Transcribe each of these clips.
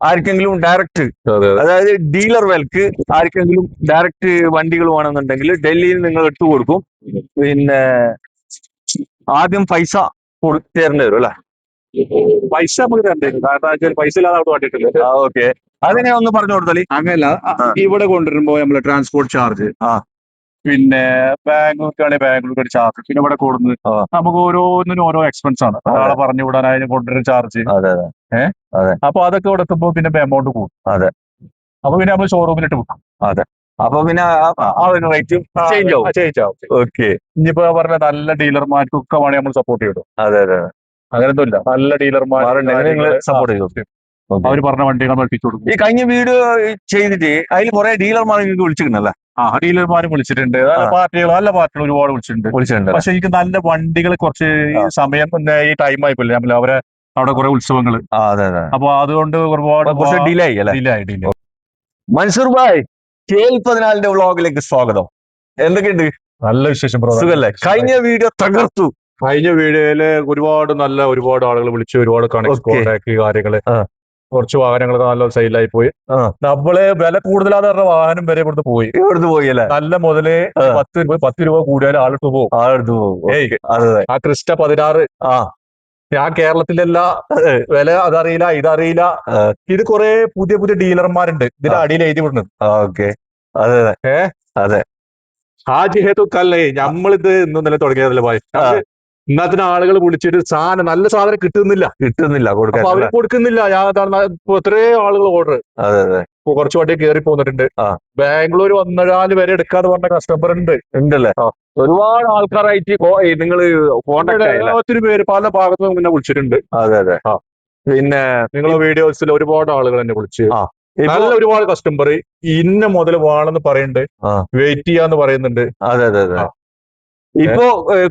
ആർക്കെങ്കിലും ഡയറക്റ്റ് അതെ അതെ. അതായത് ഡീലർ വിലക്ക് ആർക്കെങ്കിലും ഡയറക്റ്റ് വണ്ടികൾ വേണമെന്നുണ്ടെങ്കിൽ ഡൽഹിയിൽ നിങ്ങൾ എടുത്തു കൊടുക്കും. പിന്നെ ആദ്യം പൈസ കൊടു- തരേണ്ടി വരും അല്ലെ? പൈസ നമുക്ക് തരണ്ടേ കാരണം പൈസ ഇല്ലാതെ അവിടെ വേണ്ടിയിട്ടില്ല ഓക്കെ. അതിനെ ഒന്ന് പറഞ്ഞു കൊടുത്താലേ അങ്ങനല്ല ഇവിടെ കൊണ്ടുവരുമ്പോ നമ്മൾ ട്രാൻസ്പോർട്ട് ചാർജ് ആ. പിന്നെ ബാംഗ്ലൂർക്കാണെങ്കിൽ ബാംഗ്ലൂർക്ക് ചാർജ് പിന്നെ ഇവിടെ കൊടുക്കുന്നത് നമുക്ക് ഓരോന്നിനും ഓരോ എക്സ്പെൻസ് ആണ്. ഒരാളെ പറഞ്ഞു വിടാനായാലും കൊണ്ടുവരുന്ന ചാർജ് അതെ. അപ്പൊ അതൊക്കെ കൊടുത്തപ്പോ പിന്നെ എമൗണ്ട് കൂടും. അതെ. അപ്പൊ പിന്നെ നമ്മൾ ഷോറൂമിലിട്ട് അതെ. അപ്പൊ പിന്നെ ആ- ഒരു റേറ്റ് ചേഞ്ച് ആവും. ചേഞ്ച് ആവും ഓക്കെ ഇനിയിപ്പോ പറഞ്ഞ നല്ല ഡീലർമാർക്കൊക്കെ വേണമെങ്കിൽ നമ്മൾ സപ്പോർട്ട് ചെയ്തു അതെ അതെ അങ്ങനൊന്നും ഇല്ല. നല്ല ഡീലർമാർ സപ്പോർട്ട് ചെയ്തു? അവർ അവർ പറഞ്ഞ വണ്ടികൾ പഠിപ്പിച്ചു കൊടുക്കും. ഈ കഴിഞ്ഞ വീഡിയോ ചെയ്തിട്ട് അതിൽ കുറെ ഡീലർമാർ നിങ്ങൾക്ക് വിളിച്ചിട്ടുണ്ടല്ലേ ആ ഡീലർമാരും വിളിച്ചിട്ടുണ്ട്. നല്ല. പാർട്ടികൾ നല്ല പാർട്ടികൾ ഒരുപാട് വിളിച്ചിട്ടുണ്ട്. വിളിച്ചിട്ടുണ്ട് പക്ഷെ എനിക്ക് നല്ല വണ്ടികൾ കുറച്ച്. സമയം ഈ ടൈം ആയിപ്പോയില്ലേ? നമ്മൾ അവരെ അവിടെ കുറെ ഉത്സവങ്ങൾ അപ്പൊ അതുകൊണ്ട് ഒരുപാട് ഡിലേ ആയി അല്ലെ? Delay delay Mansoor Bhai K L പതിനാലിന്റെ വ്ളോഗിലേക്ക് സ്വാഗതം. എന്തൊക്കെയുണ്ട്? നല്ല വിശേഷം. സുഖല്ലേ? കഴിഞ്ഞ വീഡിയോ തകർത്തു. കഴിഞ്ഞ വീഡിയോയിൽ ഒരുപാട് നല്ല ഒരുപാട് ആളുകൾ വിളിച്ചു ഒരുപാട് കണക്ട് Okay. കാര്യങ്ങൾ. കുറച്ച് വാഹനങ്ങളൊക്കെ നല്ല സെയിലായി പോയി. നമ്മൾ വില കൂടുതലാന്ന് പറഞ്ഞ വാഹനം വരെ ഇവിടുന്ന് പോയി. ഇവിടുന്ന് പോയി അല്ലേ? നല്ല മുതൽ. പത്ത് രൂപ പത്ത് രൂപ കൂടിയാലും ആളെടുത്ത് പോകും. ആളെടുത്ത് പോകും. ആ ക്രിസ്റ്റ പതിനാറ്. ആ. ഞാൻ കേരളത്തിലല്ല വില അതറിയില്ല ഇതറിയില്ല. ഇത് കുറെ പുതിയ പുതിയ ഡീലർമാരുണ്ട്. ഇതിന്റെ. അടിയിൽ എഴുതി വിടുന്നത് ഓക്കെ. അതെ അതെ. ആ ജിഹേതു കല്ലേ നമ്മളിത് ഇന്നും നില തുടങ്ങിയതല്ലേ ഭായി? ഇന്നത്തെ ഇന്നത്തിന് ആളുകൾ വിളിച്ചിട്ട് സാധനം നല്ല സാധനം കിട്ടുന്നില്ല. കിട്ടുന്നില്ല കൊടുക്കുന്നില്ല. ഞാൻ എത്രയോ ആളുകൾ ഓർഡർ അതെ അതെ. കുറച്ച് വണ്ടി കയറി പോന്നിട്ടുണ്ട്. ബാംഗ്ലൂർ ഒന്നരാൽ വരെ എടുക്കാതെ പറഞ്ഞ കസ്റ്റമർ ഉണ്ട്. ഉണ്ടല്ലേ. ഒരുപാട് ആൾക്കാരായിട്ട് നിങ്ങൾ ഒത്തിരി പേര് പല ഭാഗത്തു നിന്ന് എന്നെ വിളിച്ചിട്ടുണ്ട്. അതെ അതെ. പിന്നെ നിങ്ങളെ വീഡിയോസിൽ ഒരുപാട് ആളുകൾ എന്നെ വിളിച്ച്. നല്ല ഒരുപാട് കസ്റ്റമർ ഇന്ന മുതൽ വേണമെന്ന് പറയുന്നുണ്ട്. വെയിറ്റ് ചെയ്യാന്ന് പറയുന്നുണ്ട്. അതെ അതെ അതെ. ഇപ്പോ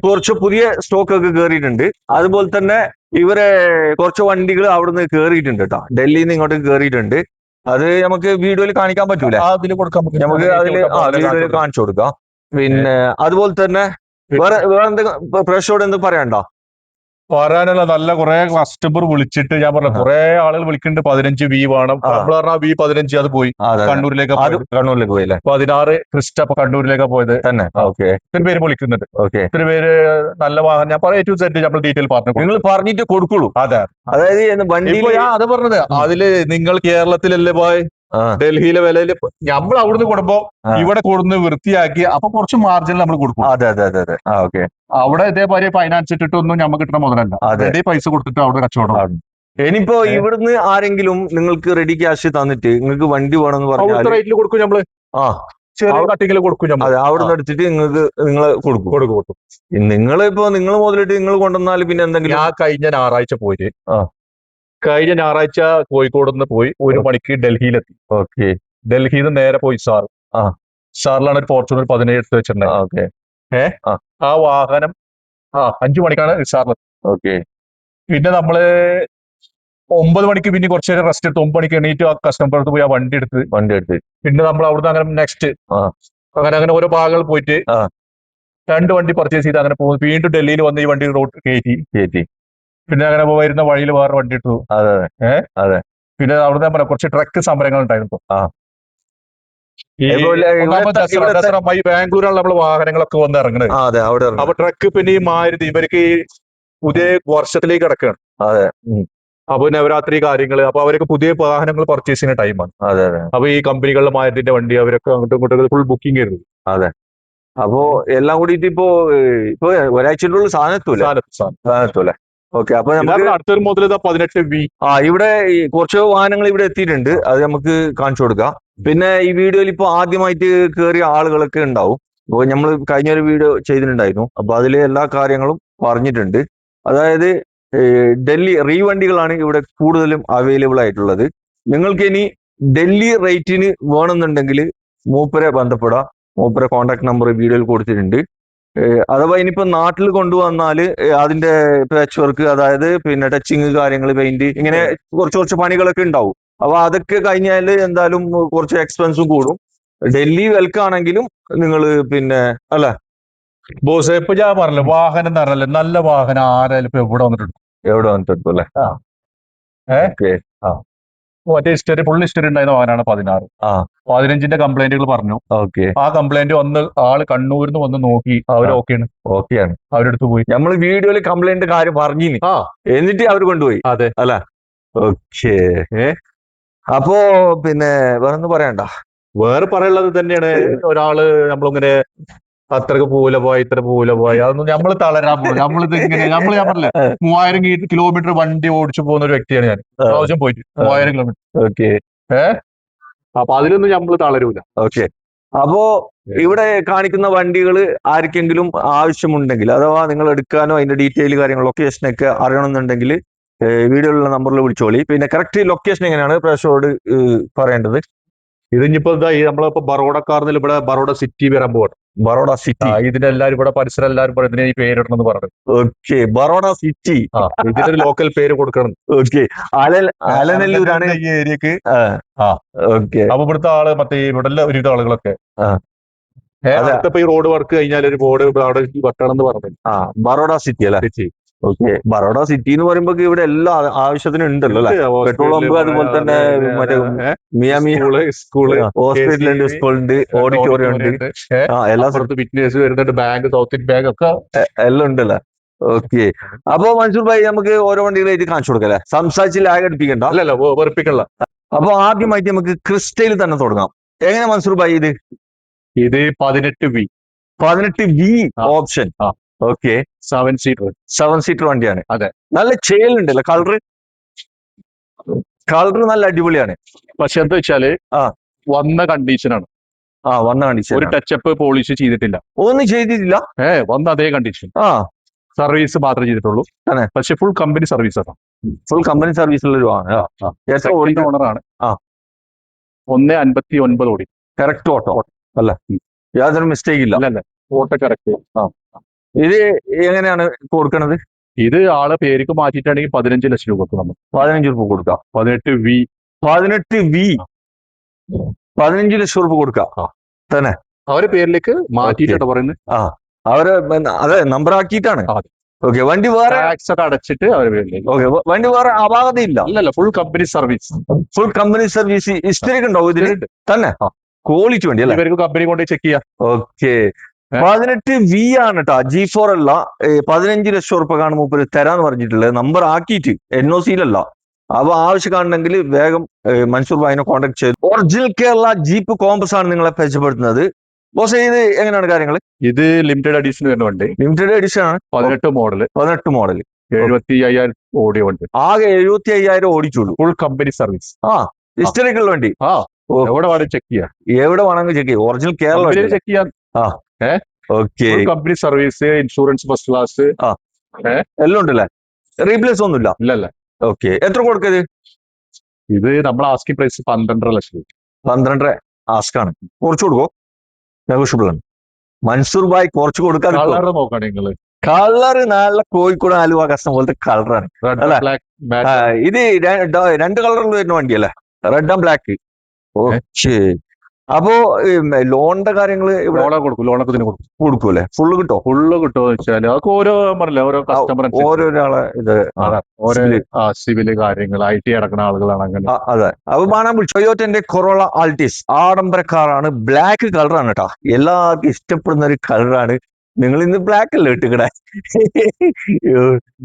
കുറച്ച് പുതിയ സ്റ്റോക്ക് ഒക്കെ കേറിയിട്ടുണ്ട്. അതുപോലെ തന്നെ ഇവരെ കുറച്ച് വണ്ടികൾ അവിടുന്ന് കേറിയിട്ടുണ്ട് കേട്ടോ ഡൽഹിയിൽ നിന്ന് ഇങ്ങോട്ട് കേറിയിട്ടുണ്ട്. അത് നമുക്ക് വീഡിയോയിൽ കാണിക്കാൻ പറ്റൂല കൊടുക്കാൻ പറ്റും. നമുക്ക് അതിൽ ആ വീഡിയോയിൽ കാണിച്ചു കൊടുക്കാം പിന്നെ അതുപോലെ തന്നെ. വേറെ വേറെ എന്തെങ്കിലും പ്രേക്ഷകരോട് എന്ത് പറയണ്ടോ പറയാനുള്ള നല്ല കുറെ കസ്റ്റമർ വിളിച്ചിട്ട് ഞാൻ പറഞ്ഞു. കുറെ ആളുകൾ വിളിക്കുന്നുണ്ട്. പതിനഞ്ച് വി വേണം. പറഞ്ഞാൽ നമ്മൾ പറഞ്ഞ വി പതിനഞ്ച് അത് പോയി. കണ്ണൂരിലേക്ക് കണ്ണൂരിലേക്ക് പോയില്ലേ പതിനാറ് ക്രിസ്റ്റ അപ്പൊ കണ്ണൂരിലേക്ക് പോയത്. തന്നെ. ഓക്കെ. ഇത്തിരി പേര് വിളിക്കുന്നുണ്ട്. ഓക്കെ. ഇത്തിരി പേര് നല്ല വാഹനം. ഞാൻ പറയാം ടു സെറ്റ് നമ്മൾ ഡീറ്റെയിൽ പറഞ്ഞു നിങ്ങൾ പറഞ്ഞിട്ട് കൊടുക്കുള്ളൂ. അതെ. അതായത് വണ്ടി ഞാൻ അത് പറഞ്ഞത്. അതിൽ നിങ്ങൾ കേരളത്തിലല്ലേ പോയി. ഡൽഹിയിലെ വിലയിൽ നമ്മൾ അവിടുന്ന് കൊടുമ്പോ. ഇവിടെ കൊടുന്ന് വൃത്തിയാക്കി അപ്പൊ കുറച്ച് മാർജിൻ നമ്മൾ കൊടുക്കും. അതെ അതെ അതെ അതെ. ഓക്കെ അവിടെ ഇതേപോലെ ഫൈനാൻസ് ഇട്ടിട്ടൊന്നും നമുക്ക് കിട്ടണ മുതലല്ല. അതെ. പൈസ കൊടുത്തിട്ട് അവിടെ കച്ചവടം. ഇനിയിപ്പോ? ഇവിടുന്ന് ആരെങ്കിലും നിങ്ങൾക്ക് റെഡി ക്യാഷ് തന്നിട്ട് നിങ്ങൾക്ക് വണ്ടി വേണമെന്ന് പറഞ്ഞാൽ റേറ്റിൽ കൊടുക്കും നമ്മൾ ആ. ചെറിയ അവിടെ- കട്ടിങ്ങിൽ കൊടുക്കും അതെ അവിടുന്ന് എടുത്തിട്ട് നിങ്ങൾക്ക് നിങ്ങൾ കൊടുക്കും. കൊടുക്കും കൊടുക്കും. നിങ്ങൾ ഇപ്പൊ നിങ്ങൾ മുതലിട്ട് നിങ്ങൾ കൊണ്ടുവന്നാൽ പിന്നെ എന്തെങ്കിലും ആ കഴിഞ്ഞ ഞായറാഴ്ച പോയിട്ട്. കഴിഞ്ഞ ഞായറാഴ്ച കോഴിക്കോട് നിന്ന് പോയി ഒരു മണിക്ക് ഡൽഹിയിലെത്തി. ഓക്കെ. ഡൽഹിയിൽ നിന്ന് നേരെ പോയി സാർ. ആ. സാറിലാണ് ഒരു ഫോർച്യൂണർ പതിനേഴ് എടുത്ത് വെച്ചിട്ടുണ്ടായത് ഓക്കെ. ആ. വാഹനം ആ അഞ്ചു മണിക്കാണ് സാറിലെത്തി ഓക്കെ. പിന്നെ നമ്മൾ ഒമ്പത് മണിക്ക് പിന്നെ കുറച്ച് നേരം റെസ്റ്റ് എടുത്ത് ഒമ്പത് മണിക്ക് എണീറ്റ് ആ കസ്റ്റമർ അടുത്ത് പോയി ആ വണ്ടി എടുത്ത്. വണ്ടി എടുത്ത്. പിന്നെ നമ്മൾ അവിടുന്ന് അങ്ങനെ നെക്സ്റ്റ് അങ്ങനെ അങ്ങനെ ഓരോ ഭാഗങ്ങൾ പോയിട്ട് രണ്ട് വണ്ടി പർച്ചേസ് ചെയ്ത് അങ്ങനെ പോകുന്നു. വീണ്ടും ഡൽഹിയിൽ വന്ന് ഈ വണ്ടി റോഡ് കയറ്റി കയറ്റി പിന്നെ അങ്ങനെ വരുന്ന വഴിയിൽ വേറെ വണ്ടി ഇട്ടു. അതെ പിന്നെ അവിടെ പറയാം കുറച്ച് ട്രക്ക് സമരങ്ങൾ ഉണ്ടായിരുന്നു. ഈ ബാംഗ്ലൂരാണ് നമ്മൾ വാഹനങ്ങളൊക്കെ വന്ന് ഇറങ്ങുന്നത് അതെ അവിടെ. അപ്പൊ ട്രക്ക് പിന്നെ ഈ മാരുതി ഇവർക്ക് ഈ പുതിയ വർഷത്തിലേക്ക് കിടക്കുകയാണ് അതെ. അപ്പൊ നവരാത്രി കാര്യങ്ങൾ അപ്പൊ അവരൊക്കെ പുതിയ വാഹനങ്ങൾ പർച്ചേസ് ചെയ്യുന്ന ടൈമാണ് അതെ അതെ. അപ്പൊ ഈ കമ്പനികളിലെ മാരുതിന്റെ വണ്ടി അവരൊക്കെ അങ്ങോട്ടും ഇങ്ങോട്ടും ഫുൾ ബുക്കിംഗ് ആയിരുന്നു. അപ്പോ എല്ലാം കൂടി ഇപ്പോ ഇപ്പൊ സാധനം എത്തൂലേ സാധനം, സാധനം. സാധനം എത്തൂലേ ഓക്കെ അപ്പൊ അടുത്തൊരു മുതൽ പതിനെട്ട് ബി ആ ഇവിടെ കുറച്ച് വാഹനങ്ങൾ ഇവിടെ എത്തിയിട്ടുണ്ട്. അത് നമുക്ക് കാണിച്ചു കൊടുക്കാം. പിന്നെ ഈ വീഡിയോയിൽ ഇപ്പൊ ആദ്യമായിട്ട് കയറിയ ആളുകളൊക്കെ ഉണ്ടാവും. അപ്പോൾ നമ്മൾ കഴിഞ്ഞൊരു വീഡിയോ ചെയ്തിട്ടുണ്ടായിരുന്നു. അപ്പൊ അതിലെ എല്ലാ കാര്യങ്ങളും പറഞ്ഞിട്ടുണ്ട്. അതായത് ഡൽഹി റീ വണ്ടികളാണ് ഇവിടെ കൂടുതലും അവൈലബിൾ ആയിട്ടുള്ളത്. നിങ്ങൾക്ക് ഇനി ഡൽഹി റേറ്റിന് വേണമെന്നുണ്ടെങ്കിൽ മൂപ്പരെ ബന്ധപ്പെടാം. മൂപ്പരെ കോൺടാക്ട് നമ്പർ വീഡിയോയിൽ കൊടുത്തിട്ടുണ്ട്. അഥവാ ഇനിയിപ്പോ നാട്ടിൽ കൊണ്ടുവന്നാൽ അതിന്റെ പാച്ച് വർക്ക് അതായത് പിന്നെ ടച്ചിങ് കാര്യങ്ങൾ പെയിന്റ് ഇങ്ങനെ കുറച്ച് കുറച്ച് പണികളൊക്കെ ഉണ്ടാവും. അപ്പൊ അതൊക്കെ കഴിഞ്ഞാൽ എന്തായാലും കുറച്ച് എക്സ്പെൻസും കൂടും. ഡൽഹി വെൽക്കാണെങ്കിലും നിങ്ങൾ പിന്നെ അല്ല? ബോസ് ഇപ്പൊ ഞാൻ പറഞ്ഞല്ലോ വാഹനം എന്ന് പറഞ്ഞല്ലേ നല്ല വാഹനം ആരായാലും ഇപ്പൊ എവിടെ വന്നിട്ടുണ്ടോ എവിടെ വന്നിട്ട് അല്ലേ? ഓക്കെ. മറ്റേ ഹിസ്റ്ററി ഫുൾ ഹിസ്റ്ററി ഉണ്ടായിരുന്ന വാഹനമാണ് പതിനാറ്. ആ. പതിനഞ്ചിന്റെ കംപ്ലൈന്റുകൾ പറഞ്ഞു. ഓക്കെ. ആ കംപ്ലൈന്റ് വന്ന് ആൾ കണ്ണൂരിൽ നിന്ന് വന്ന് നോക്കി. അവർ ആ. ഓക്കെയാണ് ഓക്കെയാണ്. അവരെടുത്ത് പോയി. നമ്മൾ വീഡിയോയിൽ കംപ്ലൈന്റ് കാര്യം പറഞ്ഞു ആ. എന്നിട്ട് അവർ കൊണ്ടുപോയി. അതെ. അല്ല. ഓക്കെ. അപ്പോ പിന്നെ വേറൊന്നും പറയണ്ട. വേറെ പറയാനുള്ളത് തന്നെയാണ്. ഒരാൾ നമ്മളിങ്ങനെ അത്രയ്ക്ക് പൂല പോയി ഇത്ര പൂല പോയി. അതൊന്നും നമ്മൾ തളരാൻ പോകും നമ്മളിത് ഇങ്ങനെ നമ്മൾ ഞാൻ പറഞ്ഞില്ല മൂവായിരം കിലോമീറ്റർ വണ്ടി ഓടിച്ചു പോകുന്ന ഒരു വ്യക്തിയാണ് ഞാൻ. പ്രാവശ്യം പോയിട്ട് മൂവായിരം കിലോമീറ്റർ ഓക്കെ. ഏഹ് അപ്പൊ അതിലൊന്നും നമ്മൾ തളരൂല. ഓക്കെ. അപ്പോ ഇവിടെ കാണിക്കുന്ന വണ്ടികൾ ആർക്കെങ്കിലും ആവശ്യമുണ്ടെങ്കിൽ അഥവാ നിങ്ങൾ എടുക്കാനോ അതിന്റെ ഡീറ്റെയിൽ കാര്യങ്ങൾ ലൊക്കേഷനൊക്കെ അറിയണമെന്നുണ്ടെങ്കിൽ വീഡിയോയിലുള്ള നമ്പറിൽ വിളിച്ചോളി. പിന്നെ കറക്റ്റ് ലൊക്കേഷൻ എങ്ങനെയാണ്? പ്രേക്ഷകരോട് പറയേണ്ടത്. ഇതിനിപ്പോ ഇതാ ഈ നമ്മളിപ്പോ ബറോഡക്കാർന്നിൽ ഇവിടെ ബറോഡ സിറ്റി വരാൻ പോകണം ബറോഡ സിറ്റി. ഇതിന്റെ എല്ലാരും ഇവിടെ പരിസരം എല്ലാരും പറയും ഇതിനെ ഈ പേരിടണമെന്ന് പറഞ്ഞു. Okay Baroda city. ഇതിന്റെ ഇതിനൊരു ലോക്കൽ പേര് കൊടുക്കണം. ഓക്കെ അലനല്ലൂരാണ്. ഈ ഏരിയക്ക്. ഓക്കെ. അപ്പൊ ഇവിടുത്തെ ആൾ മറ്റേ ഇവിടെ ഒരുവിധ ആളുകളൊക്കെ. ഇപ്പൊ ഈ റോഡ് വർക്ക് കഴിഞ്ഞാൽ ഒരു ബോർഡ് അവിടെ വെക്കണം എന്ന് പറഞ്ഞു. ബറോഡ സിറ്റി അല്ലേ? സിറ്റി. ഓക്കെ. ബറോഡ സിറ്റി എന്ന് പറയുമ്പോ ഇവിടെ എല്ലാ ആവശ്യത്തിനും ഉണ്ടല്ലോ അല്ലെ? പെട്രോൾ പമ്പ് അതുപോലെ തന്നെ മറ്റേ മിയാമി സ്കൂൾ ഹോസ്പിറ്റൽ ഉണ്ട് സ്കൂൾ സ്കൂളുണ്ട് ഓഡിറ്റോറിയം ഉണ്ട്. ആ എല്ലാ സ്ഥലത്തും. ഫിറ്റ്നസ് വരുന്നുണ്ട് ബാങ്ക് സൗത്ത് ഇന്ത്യൻ ബാങ്ക് ഒക്കെ. എല്ലാം ഉണ്ടല്ലേ? ഓക്കെ. അപ്പൊ മൻസൂർ ഭായി നമുക്ക് ഓരോ വണ്ടികളായിട്ട് കാണിച്ചു കൊടുക്കല്ലേ സംസാരിച്ച് ലാഗ് അടിപ്പിക്കണ്ട അല്ലല്ലോ അപ്പൊ ആദ്യമായിട്ട് നമുക്ക് ക്രിസ്റ്റയിൽ തന്നെ തുടങ്ങാം. എങ്ങനെ മൻസൂർ ഭായി ഇത്? ഇത് പതിനെട്ട് വി. പതിനെട്ട് വി. ഓപ്ഷൻ. ആ. Okay seven seater seven seater വണ്ടിയാണ്. അതെ. നല്ല ചേലുണ്ടല്ലോ കളർ കളർ നല്ല അടിപൊളിയാണ്. പക്ഷെ എന്താ വെച്ചാൽ ആ. വന്ന കണ്ടീഷനാണ് ആ വന്ന കണ്ടീഷൻ ഒരു ടച്ചപ്പ് പോളിഷ് ചെയ്തിട്ടില്ല. ഒന്നും ചെയ്തിട്ടില്ല. ഏ വന്ന അതേ കണ്ടീഷൻ ആ. സർവീസ് മാത്രമേ ചെയ്തിട്ടുള്ളൂ. അതെ. പക്ഷെ ഫുൾ കമ്പനി സർവീസ് ആണ്. ഫുൾ കമ്പനി സർവീസ് ഉള്ള ഒരു ആ. ഓണറാണ് ആ. ഒന്ന് അൻപത്തി ഒൻപത് ഓടി. കറക്റ്റ് ഓട്ടോ അല്ല? യാതൊരു മിസ്റ്റേക്ക് ഇല്ല. അല്ല ഓട്ടോ കറക്റ്റ് ഇത് എങ്ങനെയാണ് കൊടുക്കണത്? ഇത് ആളെ പേരിക്ക് മാറ്റിയിട്ടാണെങ്കിൽ പതിനഞ്ച് ലക്ഷം രൂപ നമ്മൾ പതിനഞ്ച് രൂപ കൊടുക്കാം. പതിനെട്ട് വി. പതിനെട്ട് വി. പതിനഞ്ച് ലക്ഷം രൂപ കൊടുക്കാം. തന്നെ. അവരെ പേരിലേക്ക് മാറ്റിയിട്ടാണ് പറയുന്നത്. ആ. അവരെ അതെ നമ്പർ ആക്കിയിട്ടാണ്. ഓക്കെ വണ്ടി വേറെ ടാക്സ് ഒക്കെ അടച്ചിട്ട് അവരെ പേരിലേക്ക്. ഓക്കെ വണ്ടി വേറെ അപാകതയില്ല. അല്ലല്ല full company service full company service history ഉണ്ടാവും ഇതിൽ തന്നെ. ക്വാളിറ്റി വണ്ടി അല്ലേ? ഇവർക്ക് കമ്പനി കൊണ്ട് ചെക്ക് ചെയ്യാം. ഓക്കെ? പതിനെട്ട് വി ആണ് കേട്ടോ ജി ഫോർ അല്ല പതിനഞ്ച് ലക്ഷം ഉറുപ്പ കാണുമ്പോൾ മൂപ്പര് തരാന്ന് പറഞ്ഞിട്ടുള്ളത്. നമ്പർ ആക്കിയിട്ട് എൻ ഒ സിയിലല്ല അപ്പൊ ആവശ്യം കാണണമെങ്കിൽ വേഗം മൻസൂർ ഭായിനെ കോൺടാക്ട് ചെയ്തു. ഒറിജിനൽ കേരള ജീപ്പ് കോമ്പസ് ആണ് നിങ്ങളെ പരിചയപ്പെടുത്തുന്നത്. ബോസ് ഇത് എങ്ങനെയാണ് കാര്യങ്ങൾ ഇത് ലിമിറ്റഡ് അഡീഷൻ വരുന്ന വണ്ടി. ലിമിറ്റഡ് എഡിഷൻ ആണ്. പതിനെട്ട് മോഡൽ പതിനെട്ട് മോഡൽ എഴുപത്തി അയ്യായിരം ഓടിയ വണ്ടി. ആകെ എഴുപത്തി അയ്യായിരം ഓടിച്ചുള്ളൂ. ഫുൾ കമ്പനി സർവീസ് ആ ഹിസ്റ്ററിക്കുള്ള വണ്ടി. ആ എവിടെ വേണമെങ്കിൽ ചെക്ക് ചെയ്യാം. എവിടെ വേണമെങ്കിൽ ചെക്ക് ചെയ്യാം. ഒറിജിനൽ കേരള ചെക്ക് ചെയ്യാം. Okay. Company service insurance first class എല്ലാം ഉണ്ടല്ലേ റീപ്ലേസ് ഒന്നുമില്ല? ഇല്ലല്ല. ഓക്കെ. എത്ര കൊടുക്കത് ഇത് നമ്മൾ ആസ്കി പ്രൈസ് പന്ത്രണ്ടര ലക്ഷം രൂപ പന്ത്രണ്ടര ആസ്കാണ് കുറച്ച് കൊടുക്കോ? നെഗോഷ്യബിൾ ആണ്. മൻസൂർ ഭായ് കുറച്ച് കൊടുക്കാൻ കളർ നോക്കുകയാണെങ്കിൽ നിങ്ങൾ കളർ നല്ല കോഴിക്കോട് ആലുവ കസ്റ്റം പോലത്തെ കളറാണ് ഇത് രണ്ട് കളറിൽ വരുന്ന വണ്ടിയല്ലേ? Red and black okay. അപ്പോ ലോണിന്റെ കാര്യങ്ങൾ ലോണൊക്കെ കൊടുക്കും ലോണൊക്കെ ഇതിന് കൊടുക്കും. കൊടുക്കൂല്ലേ? ഫുള്ള് കിട്ടോ? ഫുള്ള് കിട്ടോ വെച്ചാൽ അതൊക്കെ ഓരോ പറഞ്ഞില്ല ഓരോ കസ്റ്റമർ ഓരോരാളെ ഇത് ഓരോ. സിവിൽ കാര്യങ്ങൾ ഐ ടി അടക്കുന്ന ആളുകളാണ് അങ്ങനെ. അതെ. അപ്പൊ കാണാൻ ടൊയോറ്റന്റെ കൊറോള ആൾട്ടിസ് ആഡംബര കാറാണ് ബ്ലാക്ക് കളറാണ് കേട്ടോ എല്ലാവർക്കും ഇഷ്ടപ്പെടുന്ന ഒരു കളറാണ് നിങ്ങൾ ഇന്ന് ബ്ലാക്ക് അല്ലേ ഇട്ടുകട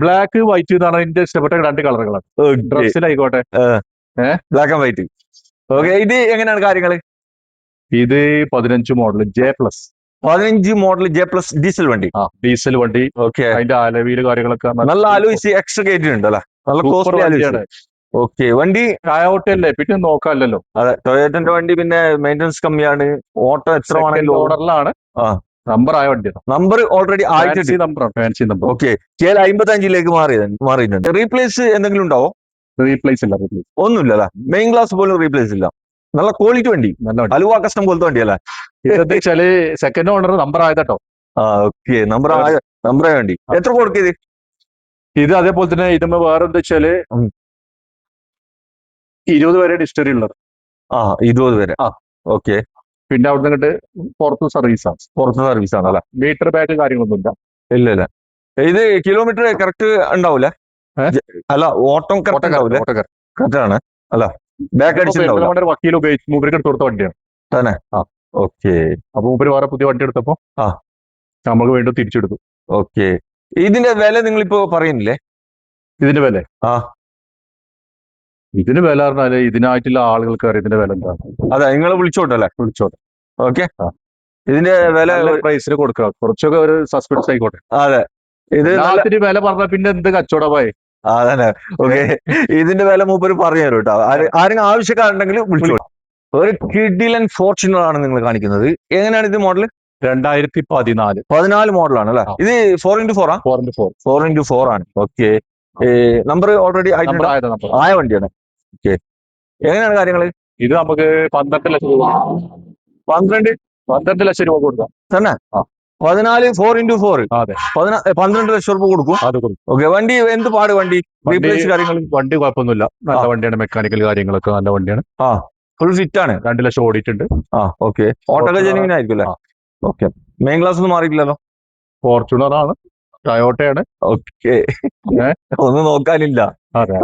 ബ്ലാക്ക് വൈറ്റ് എന്നാണ് എന്റെ ഇഷ്ടപ്പെട്ട രണ്ട് കളറുകളാണ് ഡ്രസ്സിലായിക്കോട്ടെ ബ്ലാക്ക് ആൻഡ് വൈറ്റ് ഓക്കെ ഇത് എങ്ങനെയാണ് കാര്യങ്ങൾ ഇത് പതിനഞ്ച് മോഡൽ ജെ പ്ലസ് പതിനഞ്ച് മോഡൽ ജെ പ്ലസ് ഡീസൽ വണ്ടി. ആ ഡീസൽ വണ്ടി. ഓക്കെ അതിന്റെ അലവിയിൽ കാര്യങ്ങളൊക്കെ നല്ല ആലോചിച്ച് എക്സ്ട്രാ കയറ്റിട്ടുണ്ട് അല്ലെ? നല്ല കോസ്റ്റ് കോസ്റ്റ്ലി വണ്ടിയാണ്. ഓക്കെ വണ്ടി ടയോട്ട അല്ലേ? പിന്നെ നോക്കാമല്ലോ അതെ ടൊയോറ്റന്റെ വണ്ടി പിന്നെ മെയിന്റനൻസ് കമ്മിയാണ്. ഓട്ടോ എത്ര ഓർഡറിലാണ്. നമ്പർ ആയ വണ്ടി നമ്പർ ഓൾറെഡി ആയിട്ടുണ്ട്. ഫാൻസി നമ്പറാണ് ഫാൻസി നമ്പർ ഓക്കെ കെ അമ്പത്തി അഞ്ചിലേക്ക് മാറി മാറിയിട്ടുണ്ട്. റീപ്ലേസ് എന്തെങ്കിലും ഉണ്ടാവോ? റീപ്ലേസ് ഇല്ല റീപ്ലേസ് ഒന്നുമില്ല മെയിൻ ക്ലാസ് പോലും റീപ്ലേസ് ഇല്ല. നല്ല ക്വാളിറ്റി വണ്ടി. നല്ല അലുവ കസ്റ്റം പോലത്തെ വണ്ടിയല്ലേ? വെച്ചാൽ സെക്കൻഡ് ഓണർ നമ്പർ ആയതട്ടോ ആ ഓക്കെ നമ്പർ ആയ നമ്പർ ആയ വണ്ടി. എത്ര കൊടുക്കിയത് ഇത്? അതേപോലെ തന്നെ ഇതുമ്പോ വേറെ എന്താ വെച്ചാൽ ഇരുപത് വരെ ഡിസ്റ്ററി ഉള്ളത്. ആ ഇരുപത് വരെ. ആ. ഓക്കെ പിന്നെ അവിടെ നിന്നിട്ട് പുറത്ത് ആണ്. പുറത്ത് സർവീസ് ആണ് അല്ലെ? മീറ്റർ ബാഗ് കാര്യങ്ങളൊന്നും ഇല്ല. ഇല്ല ഇല്ല. ഇത് കിലോമീറ്റർ കറക്റ്റ് ഉണ്ടാവൂല? അല്ല ഓട്ടം കറക്റ്റ് ഉണ്ടാവൂലേ? കറക്റ്റ് ആണ്. അല്ല ബാക്ക് അടിച്ചിട്ടുണ്ടാവില്ല? ഒരു വക്കീൽ ഉപയോഗിച്ച് മൂപ്പർക്ക് എടുത്ത് കൊടുത്ത വണ്ടിയാണ്. ഓക്കെ. അപ്പൊ മൂപ്പര് വേറെ പുതിയ വണ്ടി എടുത്തപ്പോ ആ. നമുക്ക് വീണ്ടും തിരിച്ചെടുത്തു. ഓക്കെ. ഇതിന്റെ വില നിങ്ങൾ ഇപ്പോ പറയുന്നില്ലേ? ഇതിന്റെ വില? ആ. ഇതിന് വില പറഞ്ഞാൽ ഇതിനായിട്ടുള്ള ആളുകൾക്ക് അറിയാം ഇതിന്റെ വില എന്താ അതെ നിങ്ങൾ വിളിച്ചോട്ടല്ലേ? വിളിച്ചോട്ടെ. ഓക്കെ. ഇതിന്റെ വില പ്രൈസിന് കൊടുക്കുക. കുറച്ചൊക്കെ ഒരു സസ്പെൻസ് ആയിക്കോട്ടെ. അതെ. ഇത് വില പറഞ്ഞ പിന്നെ എന്ത് കച്ചവടമായി? അതന്നെ. ഓക്കെ ഇതിന്റെ വില മൂപ്പര് പറഞ്ഞു തരും കേട്ടോ. ആര്- ആരെങ്കിലും ആവശ്യക്കാരുണ്ടെങ്കിൽ വിളിച്ചോളൂ. ഒരു കിഡിലൻ ഫോർച്യൂണർ ആണ് നിങ്ങൾ കാണിക്കുന്നത്. എങ്ങനെയാണ് ഇത് മോഡൽ രണ്ടായിരത്തി പതിനാല്. പതിനാല് മോഡലാണ് അല്ലെ? ഇത് ഫോർ ഇന്റു ഫോർ ആ? Four into four four into four ആണ്. ഓക്കെ നമ്പർ ഓൾറെഡി ആയ വണ്ടിയാണ്. ഓക്കെ എങ്ങനെയാണ് കാര്യങ്ങൾ? ഇത് നമുക്ക് പന്ത്രണ്ട് ലക്ഷം രൂപ പന്ത്രണ്ട്? പന്ത്രണ്ട് ലക്ഷം രൂപ കൊടുക്കാം. തന്നെ? ആ. പതിനാല് ഫോർ ഇന്റു ഫോർ പന്ത്രണ്ട് ലക്ഷം രൂപ കൊടുക്കും. അത് കൊടുക്കും. ഓക്കെ വണ്ടി എന്ത് പാട് വണ്ടി? റീപ്ലേസ് കാര്യങ്ങൾ വണ്ടി കുഴപ്പമൊന്നുമില്ല. നല്ല. വണ്ടിയാണ് മെക്കാനിക്കൽ കാര്യങ്ങളൊക്കെ നല്ല വണ്ടിയാണ്. ആ. ഫുൾ ഫിറ്റ് ആണ്. രണ്ട് ലക്ഷം ഓടിയിട്ടുണ്ട്. ആ ഓക്കെ ഓട്ടോ ജെനുവിൻ ആയിരിക്കും അല്ലേ. ഓക്കെ മെയിൻ ക്ലാസ് ഒന്നും മാറിയിട്ടില്ലല്ലോ? ഫോർച്യൂണർ ആണ്. ടയോട്ടയാണ് ഓക്കെ ഒന്ന് നോക്കാനില്ല.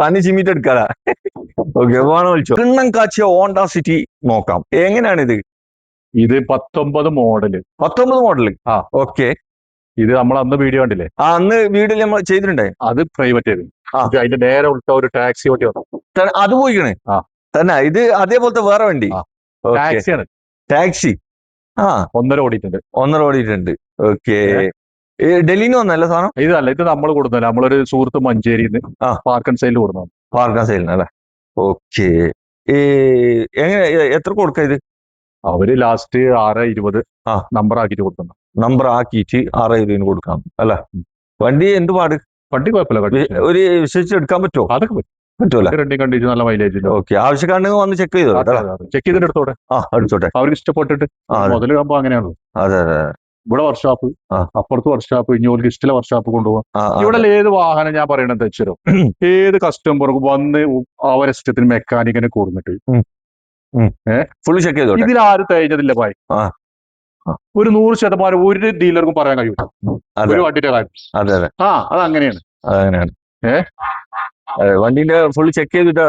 കണ്ണി ചിമ്മിട്ട് എടുക്കാറാ ഓക്കെ വിളിച്ചോ കിണ്ണം കാച്ചിയ ഓണ്ട സിറ്റി നോക്കാം. എങ്ങനെയാണ് ഇത് ഇത് പത്തൊമ്പത് മോഡൽ. പത്തൊമ്പത് മോഡൽ ആ. ഓക്കെ. ഇത് നമ്മൾ അന്ന് വീഡിയോ കണ്ടില്ലേ? ആ അന്ന് വീഡിയോ നമ്മൾ ചെയ്തിട്ടുണ്ടേ? അത് പ്രൈവറ്റ് ആയിരുന്നു. അതിന്റെ നേരെ ഉൾട്ട ഒരു ടാക്സി വണ്ടി വന്നു. അത് പോയിക്കണേ? ആ. തന്നെ ഇത് അതേപോലത്തെ വേറെ വണ്ടി? ടാക്സിയാണ് ടാക്സി ആ. ഒന്നര ഓടിയിട്ടുണ്ട്. ഒന്നര ഓടിയിട്ടുണ്ട്. ഓക്കെ. ഡൽഹിന്ന് വന്നല്ലേ സാധനം? ഇതല്ല ഇത് നമ്മൾ കൊടുത്തല്ല നമ്മളൊരു സുഹൃത്ത് മഞ്ചേരിന്ന് പാർക്കൺ സൈഡിൽ കൊടുത്തു പാർക്കൺ സൈഡിൽ അല്ലേ? ഓക്കെ. എങ്ങനെ എത്ര കൊടുക്ക ഇത്? അവർ ലാസ്റ്റ് ആറ് ഇരുപത് ആ. നമ്പർ ആക്കിയിട്ട് കൊടുക്കണം. നമ്പർ ആക്കിയിട്ട് ആറ് ഇരുപതിന് കൊടുക്കാം അല്ല? വണ്ടി എന്ത് പാട്? വണ്ടി കുഴപ്പമില്ല ഒരു വിശ്വസിച്ച് എടുക്കാൻ പറ്റുമോ അതൊക്കെ പറ്റും. പറ്റൂല. രണ്ടും കണ്ടീഷൻ നല്ല മൈലേജ് ഓക്കെ ആവശ്യക്കാരനെങ്കിൽ വന്ന് ചെക്ക് ചെയ്തോ ചെക്ക് ചെയ്തിട്ട് എടുത്തോടെ ആ എടുത്തോട്ടെ. അവർക്ക് ഇഷ്ടപ്പെട്ടിട്ട് അതെ. മുതലാകുമ്പോ അങ്ങനെയാണല്ലോ. അതെ അതെ ഇവിടെ വർക്ക്ഷോപ്പ് അപ്പുറത്ത് വർക്ക്ഷോപ്പ് ഇനി ഒരു വർക്ക്ഷോപ്പ് കൊണ്ടുപോകാം ഇവിടെ ഏത് വാഹനം ഞാൻ പറയണത് വെച്ചോ ഏത് കസ്റ്റമർക്ക് വന്ന് അവരെ ഇഷ്ടത്തിന് മെക്കാനിക്കിനെ കൂർന്നിട്ട് ഫുള്ള് ചെക്ക് ചെയ്തോട്ടെ ഇതിലാരും തേഞ്ഞതില്ല ഭായി. ഒരു നൂറ് ശതമാനം ഒരു ഡീലർക്കും പറയാൻ കഴിയൂല. ഒരു വണ്ടിയുടെ കാര്യം. അതെ അതെ. ആ അത് അങ്ങനെയാണ്? അതെ, വണ്ടിന്റെ ഫുൾ ചെക്ക് ചെയ്തിട്ട്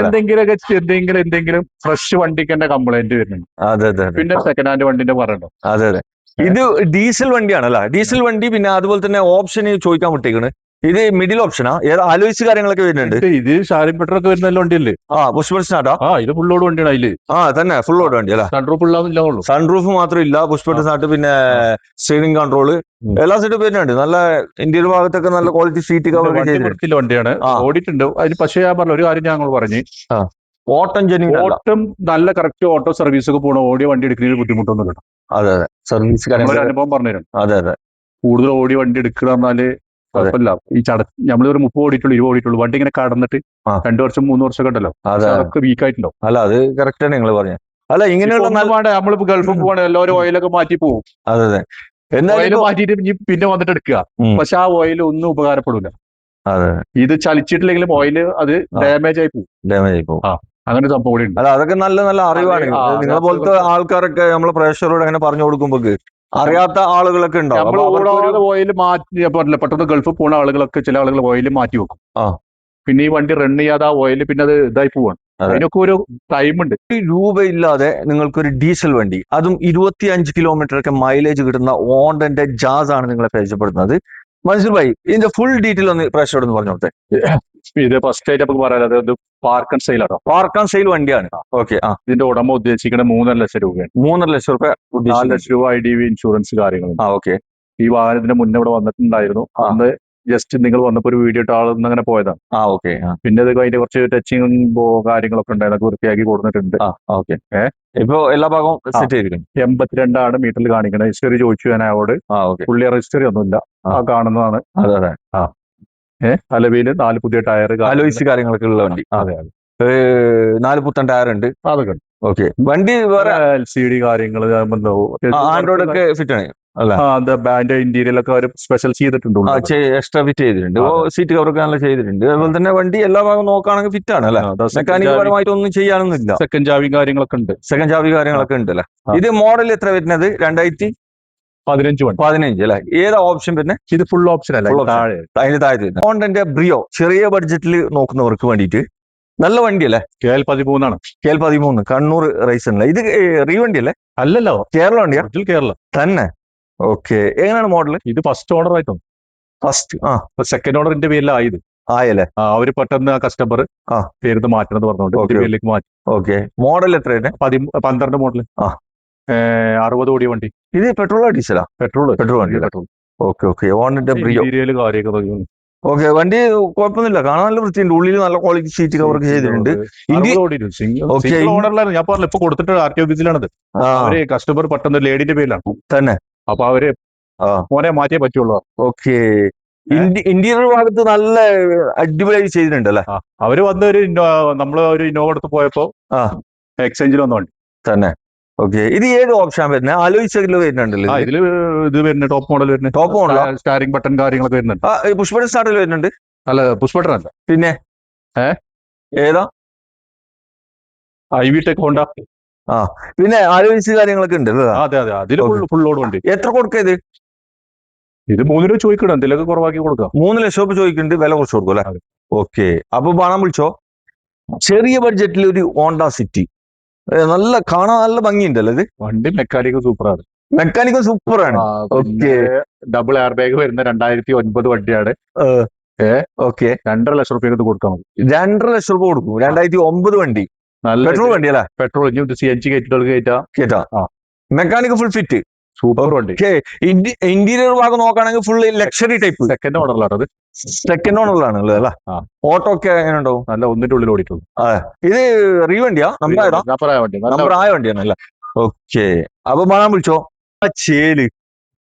എന്തെങ്കിലുമൊക്കെ എന്തെങ്കിലും എന്തെങ്കിലും ഫ്രഷ് വണ്ടിക്ക് തന്നെ കംപ്ലൈന്റ് വരുന്നുണ്ട്. അതെ അതെ പിന്നെ സെക്കൻഡ് ഹാൻഡ് വണ്ടിന്റെ പറയണ്ടോ അതെ അതെ. ഇത് ഡീസൽ വണ്ടിയാണല്ലോ? ഡീസൽ വണ്ടി പിന്നെ അതുപോലെ തന്നെ ഓപ്ഷൻ ചോദിക്കാൻ വിട്ടേക്കണ്. ഇത് മിഡിൽ ഓപ്ഷനാ ഏത് ആലോചിച്ച് കാര്യങ്ങളൊക്കെ വരുന്നുണ്ട്. ഇത് ഷാരിം പെട്രോളൊക്കെ വരുന്ന വണ്ടിയല്ലേ? ആ പുഷ്പ സ്നാട്ടാ ആ ഇത് ഫുള്ളോട് വണ്ടിയാണ് അതിൽ. ആ തന്നെ ഫുൾ ലോഡ് വണ്ടി അല്ലെ? സൺറൂഫ് ഉള്ളൂ സൺറൂഫ് മാത്രം ഇല്ല പുഷ്പ സ്നാട്ട് പിന്നെ സ്റ്റിയറിംഗ് കൺട്രോൾ എല്ലാ സെറ്റും വരുന്നുണ്ട്. നല്ല ഇന്ത്യൻ ഭാഗത്തൊക്കെ നല്ല ക്വാളിറ്റി സീറ്റ് കവർ ചെയ്തിട്ടുണ്ട്. വണ്ടിയാണ്. ഓടിട്ടുണ്ട് ഓടിയിട്ടുണ്ട്. അതിന് പക്ഷേ ഞാൻ പറഞ്ഞ ഒരു കാര്യം ഞങ്ങൾ പറഞ്ഞു. ഓട്ടം ജനി ഓട്ടം നല്ല കറക്റ്റ് ഓട്ടോ സർവീസ് ഒക്കെ പോണ ഓടിയ വണ്ടി എടുക്കുന്നതിന് ബുദ്ധിമുട്ടൊന്നും കിട്ടും. അതെ അതെ. സർവീസ് അനുഭവം പറഞ്ഞു അതെ അതെ. കൂടുതൽ ഓടിയ വണ്ടി എടുക്കുക പറഞ്ഞാൽ കുഴപ്പമില്ല. ഈ ചട നമ്മളൊരു മുപ്പത് ഓടിയിട്ടുള്ളൂ ഇരുപത് ഓടിയിട്ടുള്ളൂ വണ്ടി ഇങ്ങനെ കടന്നിട്ട്. രണ്ടു വർഷം മൂന്ന് വർഷം ഒക്കെ ഉണ്ടല്ലോ. അതൊക്കെ വീക്ക് ആയിട്ടുണ്ടോ അല്ല അത് കറക്റ്റ് ആണ് നിങ്ങൾ പറഞ്ഞത് അല്ല ഇങ്ങനെയുള്ള നല്ല നമ്മളിപ്പോ ഗൾഫിൽ പോവാണ് എല്ലാവരും ഓയിലൊക്കെ മാറ്റി പോകും അതെ അതെ. ഓയിൽ മാറ്റിയിട്ട് പിന്നെ വന്നിട്ട് എടുക്കുക. പക്ഷെ ആ ഓയിൽ ഒന്നും ഉപകാരപ്പെടില്ല അതെ. ഇത് ചലിച്ചിട്ടില്ലെങ്കിലും ഓയിൽ അത് ഡാമേജ് ആയി പോകും ഡാമേജ് ആയി പോകും അങ്ങനെ സംഭവം അല്ല അതൊക്കെ നല്ല നല്ല അറിവാണ്. നിങ്ങളെ പോലത്തെ ആൾക്കാരൊക്കെ നമ്മളെ പ്രേക്ഷകരോട് അങ്ങനെ പറഞ്ഞു കൊടുക്കുമ്പോ അറിയാത്ത ആളുകളൊക്കെ ഉണ്ടാവും നമ്മൾ ഓടാതെ ഓയിൽ മാറ്റി പറഞ്ഞില്ല പെട്ടെന്ന് ഗൾഫ് പോണ ആളുകളൊക്കെ ചില ആളുകൾ ഓയിൽ മാറ്റി വെക്കും. പിന്നെ ഈ വണ്ടി റൺ ചെയ്യാതെ ആ ഓയിൽ പിന്നെ അത് ഇതായി പോവാണ്. അതിനൊക്കെ ഒരു ടൈം ഉണ്ട്. രൂപയില്ലാതെ നിങ്ങൾക്കൊരു ഡീസൽ വണ്ടി അതും ഇരുപത്തി അഞ്ച് കിലോമീറ്റർ ഒക്കെ മൈലേജ് കിട്ടുന്ന ഓണ്ടന്റെ ജാസ് ആണ് നിങ്ങളെ പരിചയപ്പെടുന്നത് മൻസൂർ ഭായി ഇതിന്റെ ഫുൾ ഡീറ്റെയിൽ ഒന്ന് പ്രേക്ഷകരോട് പറഞ്ഞു പറഞ്ഞോട്ടെ ഇത് ഫസ്റ്റ് ആയിട്ട് നമുക്ക് പറയാം അതായത് പാർക്ക് ആൻഡ് സെയിൽ ആണോ പാർക്ക് ആൻഡ് സെയിൽ വണ്ടിയാണ്. ഓക്കെ ആ. ഇതിന്റെ ഉടമ ഉദ്ദേശിക്കുന്നത് മൂന്നര ലക്ഷം രൂപയാണ്. മൂന്നര ലക്ഷം രൂപ നാല്. ലക്ഷം രൂപ ഐ ഡി വി ഇൻഷുറൻസ് കാര്യങ്ങൾ ആ ഓക്കെ ഈ വാഹനത്തിന് മുന്നേ ഇവിടെ വന്നിട്ടുണ്ടായിരുന്നു. ആ. അന്ന് ജസ്റ്റ് നിങ്ങൾ വന്നപ്പോൾ ഒരു വീഡിയോ ഇട്ട ആളൊന്നും അങ്ങനെ പോയതാണ്. ആ ഓക്കെ പിന്നെ അത് അതിന്റെ കുറച്ച് ടച്ചിങ് കാര്യങ്ങളൊക്കെ ഉണ്ടായിരുന്നു. അതൊക്കെ വൃത്തിയാക്കി കൊടുത്തിട്ടുണ്ട്. ആ ഓക്കെ? ഇപ്പൊ എല്ലാ ഭാഗവും സെറ്റ് ചെയ്തിരിക്കുന്നു. എൺപത്തിരണ്ടാണ് മീറ്ററിൽ കാണിക്കുന്നത് ഹിസ്റ്ററി ചോദിച്ചു ഞാൻ അവിടെ പുള്ളിയുടെ പുള്ളി ഹിസ്റ്ററി ഒന്നുമില്ല ആ. ആ കാണുന്നതാണ്. അതെ അതെ. ഏഹ് അലവിയിൽ നാല് പുതിയ ടയർ അലോയ്സ് കാര്യങ്ങളൊക്കെ ഉള്ള വണ്ടി. അതെ. അതെ നാല് പുത്തൻ ടയർ ഉണ്ട്. അതൊക്കെ ഓക്കെ. വണ്ടി വേറെ എൽ സി ഡി കാര്യങ്ങൾ ആൻഡ്രോയിഡ് ഒക്കെ ഫിറ്റ് ആണ് ഇന്റീരിയൽ ഒക്കെ അവർ സ്പെഷ്യൽ ചെയ്തിട്ടുണ്ട്. എക്സ്ട്രാ ഫിറ്റ് ചെയ്തിട്ടുണ്ട്. സീറ്റ് കവർ ഒക്കെ നല്ല ചെയ്തിട്ടുണ്ട്. അതുപോലെ തന്നെ വണ്ടി എല്ലാ ഭാഗം നോക്കുകയാണെങ്കിൽ ഫിറ്റ് ആണ് അല്ലെ? സെക്കൻഡ് മെക്കാനിക്കൽ ചാവി- പരമായിട്ട് ഒന്നും ചെയ്യാനൊന്നുമില്ല second ചാവിയും കാര്യങ്ങളൊക്കെ ഉണ്ട്. സെക്കൻഡ് ചാവി കാര്യങ്ങളൊക്കെ ഉണ്ട് അല്ലെ? ഇത് മോഡൽ എത്ര വരുന്നത്? രണ്ടായിരത്തി പതിനഞ്ച് വണ്ടി പതിനഞ്ച് അല്ലെ? ഏതാ ഓപ്ഷൻ പിന്നെ ഇത് ഫുൾ ഓപ്ഷൻ അല്ല താഴെ അതിന് താഴത്ത് ഹോണ്ടന്റെ ബ്രിയോ ചെറിയ ബഡ്ജറ്റിൽ നോക്കുന്നവർക്ക് വേണ്ടിയിട്ട്. നല്ല വണ്ടി അല്ലേ? കെ എൽ പതിമൂന്നാണ്. കെ എൽ പതിമൂന്ന് കണ്ണൂർ റൈസ് അല്ലേ? ഇത് റീ വണ്ടി അല്ലേ? അല്ലല്ലോ. കേരള വണ്ടിയാ? കേരള. തന്നെ. ഓക്കെ. എങ്ങനെയാണ് മോഡൽ ഇത് ഫസ്റ്റ് ഓർഡർ ആയിട്ടോ ഫസ്റ്റ് ആ. സെക്കൻഡ് ഓർഡറിന്റെ പേരിലായത് ആയല്ലേ? അവർ പെട്ടെന്ന് ആ കസ്റ്റമർ ആ. പേര് മാറ്റണം എന്ന് പറഞ്ഞുകൊണ്ട് എന്റെ Okay. പേരിലേക്ക് മാറ്റി. ഓക്കെ. മോഡൽ എത്രയാണ് പന്ത്രണ്ട് മോഡൽ ആ. അറുപത് കോടി വണ്ടി. ഇത് പെട്രോളോ ഡീസലാ പെട്രോൾ പെട്രോൾ വണ്ടി പെട്രോൾ ഓക്കെ ഓക്കെ ഓണിന്റെ ഇന്റീരിയൽ കാര്യമൊക്കെ. ഓക്കെ വണ്ടി കുഴപ്പമൊന്നുമില്ല കാണാൻ നല്ല വൃത്തിയുണ്ട്. ഉള്ളിൽ നല്ല ക്വാളിറ്റി സീറ്റ് കവർ ചെയ്തിട്ടുണ്ട്. സിംഗിൾ. സിംഗിൾ ഞാൻ പറഞ്ഞു ഇപ്പൊ കൊടുത്തിട്ട് ആർ ടി ഓഫീസിലാണത് അവർ കസ്റ്റമർ പെട്ടെന്ന് ലേഡിന്റെ പേരിലാണ്. തന്നെ. അപ്പൊ അവർ. മോനെ മാറ്റിയേ പറ്റുള്ളൂ. ഓക്കെ ഇന്റീരിയർ ഭാഗത്ത് നല്ല അടിപൊളിയായി ചെയ്തിട്ടുണ്ട് അല്ലേ? അവർ വന്ന ഒരു നമ്മൾ ഒരു ഇന്നോവ എടുത്ത് പോയപ്പോ. എക്സ്ചേഞ്ചിൽ വന്ന വണ്ടി. തന്നെ. ഓക്കെ ഇത് ഏത് ഓപ്ഷൻ വരുന്നത് ആലോചിച്ചതിൽ വരുന്നുണ്ടല്ലോ ഇതിൽ ഇത് വരുന്നത് ടോപ്പ് മോഡൽ വരുന്നത് ടോപ്പ് മോഡൽ? സ്റ്റാരിംഗ് ബട്ടൺ കാര്യങ്ങളൊക്കെ വരുന്നുണ്ട്. ബട്ടൺ സ്റ്റാർട്ടിൽ വരുന്നുണ്ട്. അല്ല പുഷ് ബട്ടൺ അല്ല. പിന്നെ? ഏതാ? I V tech Honda. ആ. പിന്നെ ആലോചിച്ച കാര്യങ്ങളൊക്കെ ഉണ്ട്? അതെ അതെ. അതിൽ ഫുൾ ലോഡ് ഉണ്ട്. എത്ര കൊടുക്കുക ഇത്? ഇത് മൂന്ന് രൂപ ചോദിക്കണം? എന്തെങ്കിലുമൊക്കെ കുറവാക്കി കൊടുക്കാം. മൂന്ന് ലക്ഷം രൂപ ചോദിക്കുന്നുണ്ട്. വില കുറച്ച് കൊടുക്കും അല്ലെ. ഓക്കെ അപ്പൊ പണം വിളിച്ചോ? ചെറിയ ബഡ്ജറ്റിൽ ഒരു ഹോണ്ട സിറ്റി. നല്ല കാണാൻ നല്ല ഭംഗിയുണ്ടല്ലോ ഇത്. വണ്ടി മെക്കാനിക്കും സൂപ്പറാണ്. മെക്കാനിക്കും സൂപ്പറാണ്. ഓക്കെ. ഡബിൾ എയർ ബാഗ് വരുന്ന രണ്ടായിരത്തി ഒൻപത് വണ്ടിയാണ് ഓക്കെ. രണ്ടര ലക്ഷം റുപ്യ കൊടുക്കാം കൊടുക്കാൻ മതി. രണ്ടര ലക്ഷം റുപ്യ കൊടുക്കും. രണ്ടായിരത്തി ഒമ്പത് വണ്ടി. നല്ല പെട്രോൾ വണ്ടി അല്ലേ? പെട്രോൾ സി എൻ ജി കയറ്റിട്ട് കയറ്റാ. കേട്ടാ. Mechanic full fit. സൂപ്പർ വണ്ടി. ഇന്റീരിയർ ഭാഗം നോക്കുകയാണെങ്കിൽ ഫുൾ ലക്ഷറി ടൈപ്പ്. സെക്കൻഡ് അത്? സെക്കൻഡ് ഓണറിലാണ് ഉള്ളത് അല്ലേ. ഓട്ടോ ഒക്കെ എങ്ങനെ ഉണ്ടാവും? നല്ല ഒന്നിന്റെ ഉള്ളിൽ ഓടിയിട്ടുള്ളൂ. ഇത് റീ വണ്ടിയാ നമ്പർ നമ്പർ ആയ ഓക്കെ അപ്പൊ പണം വിളിച്ചോ? ആ ചേൽ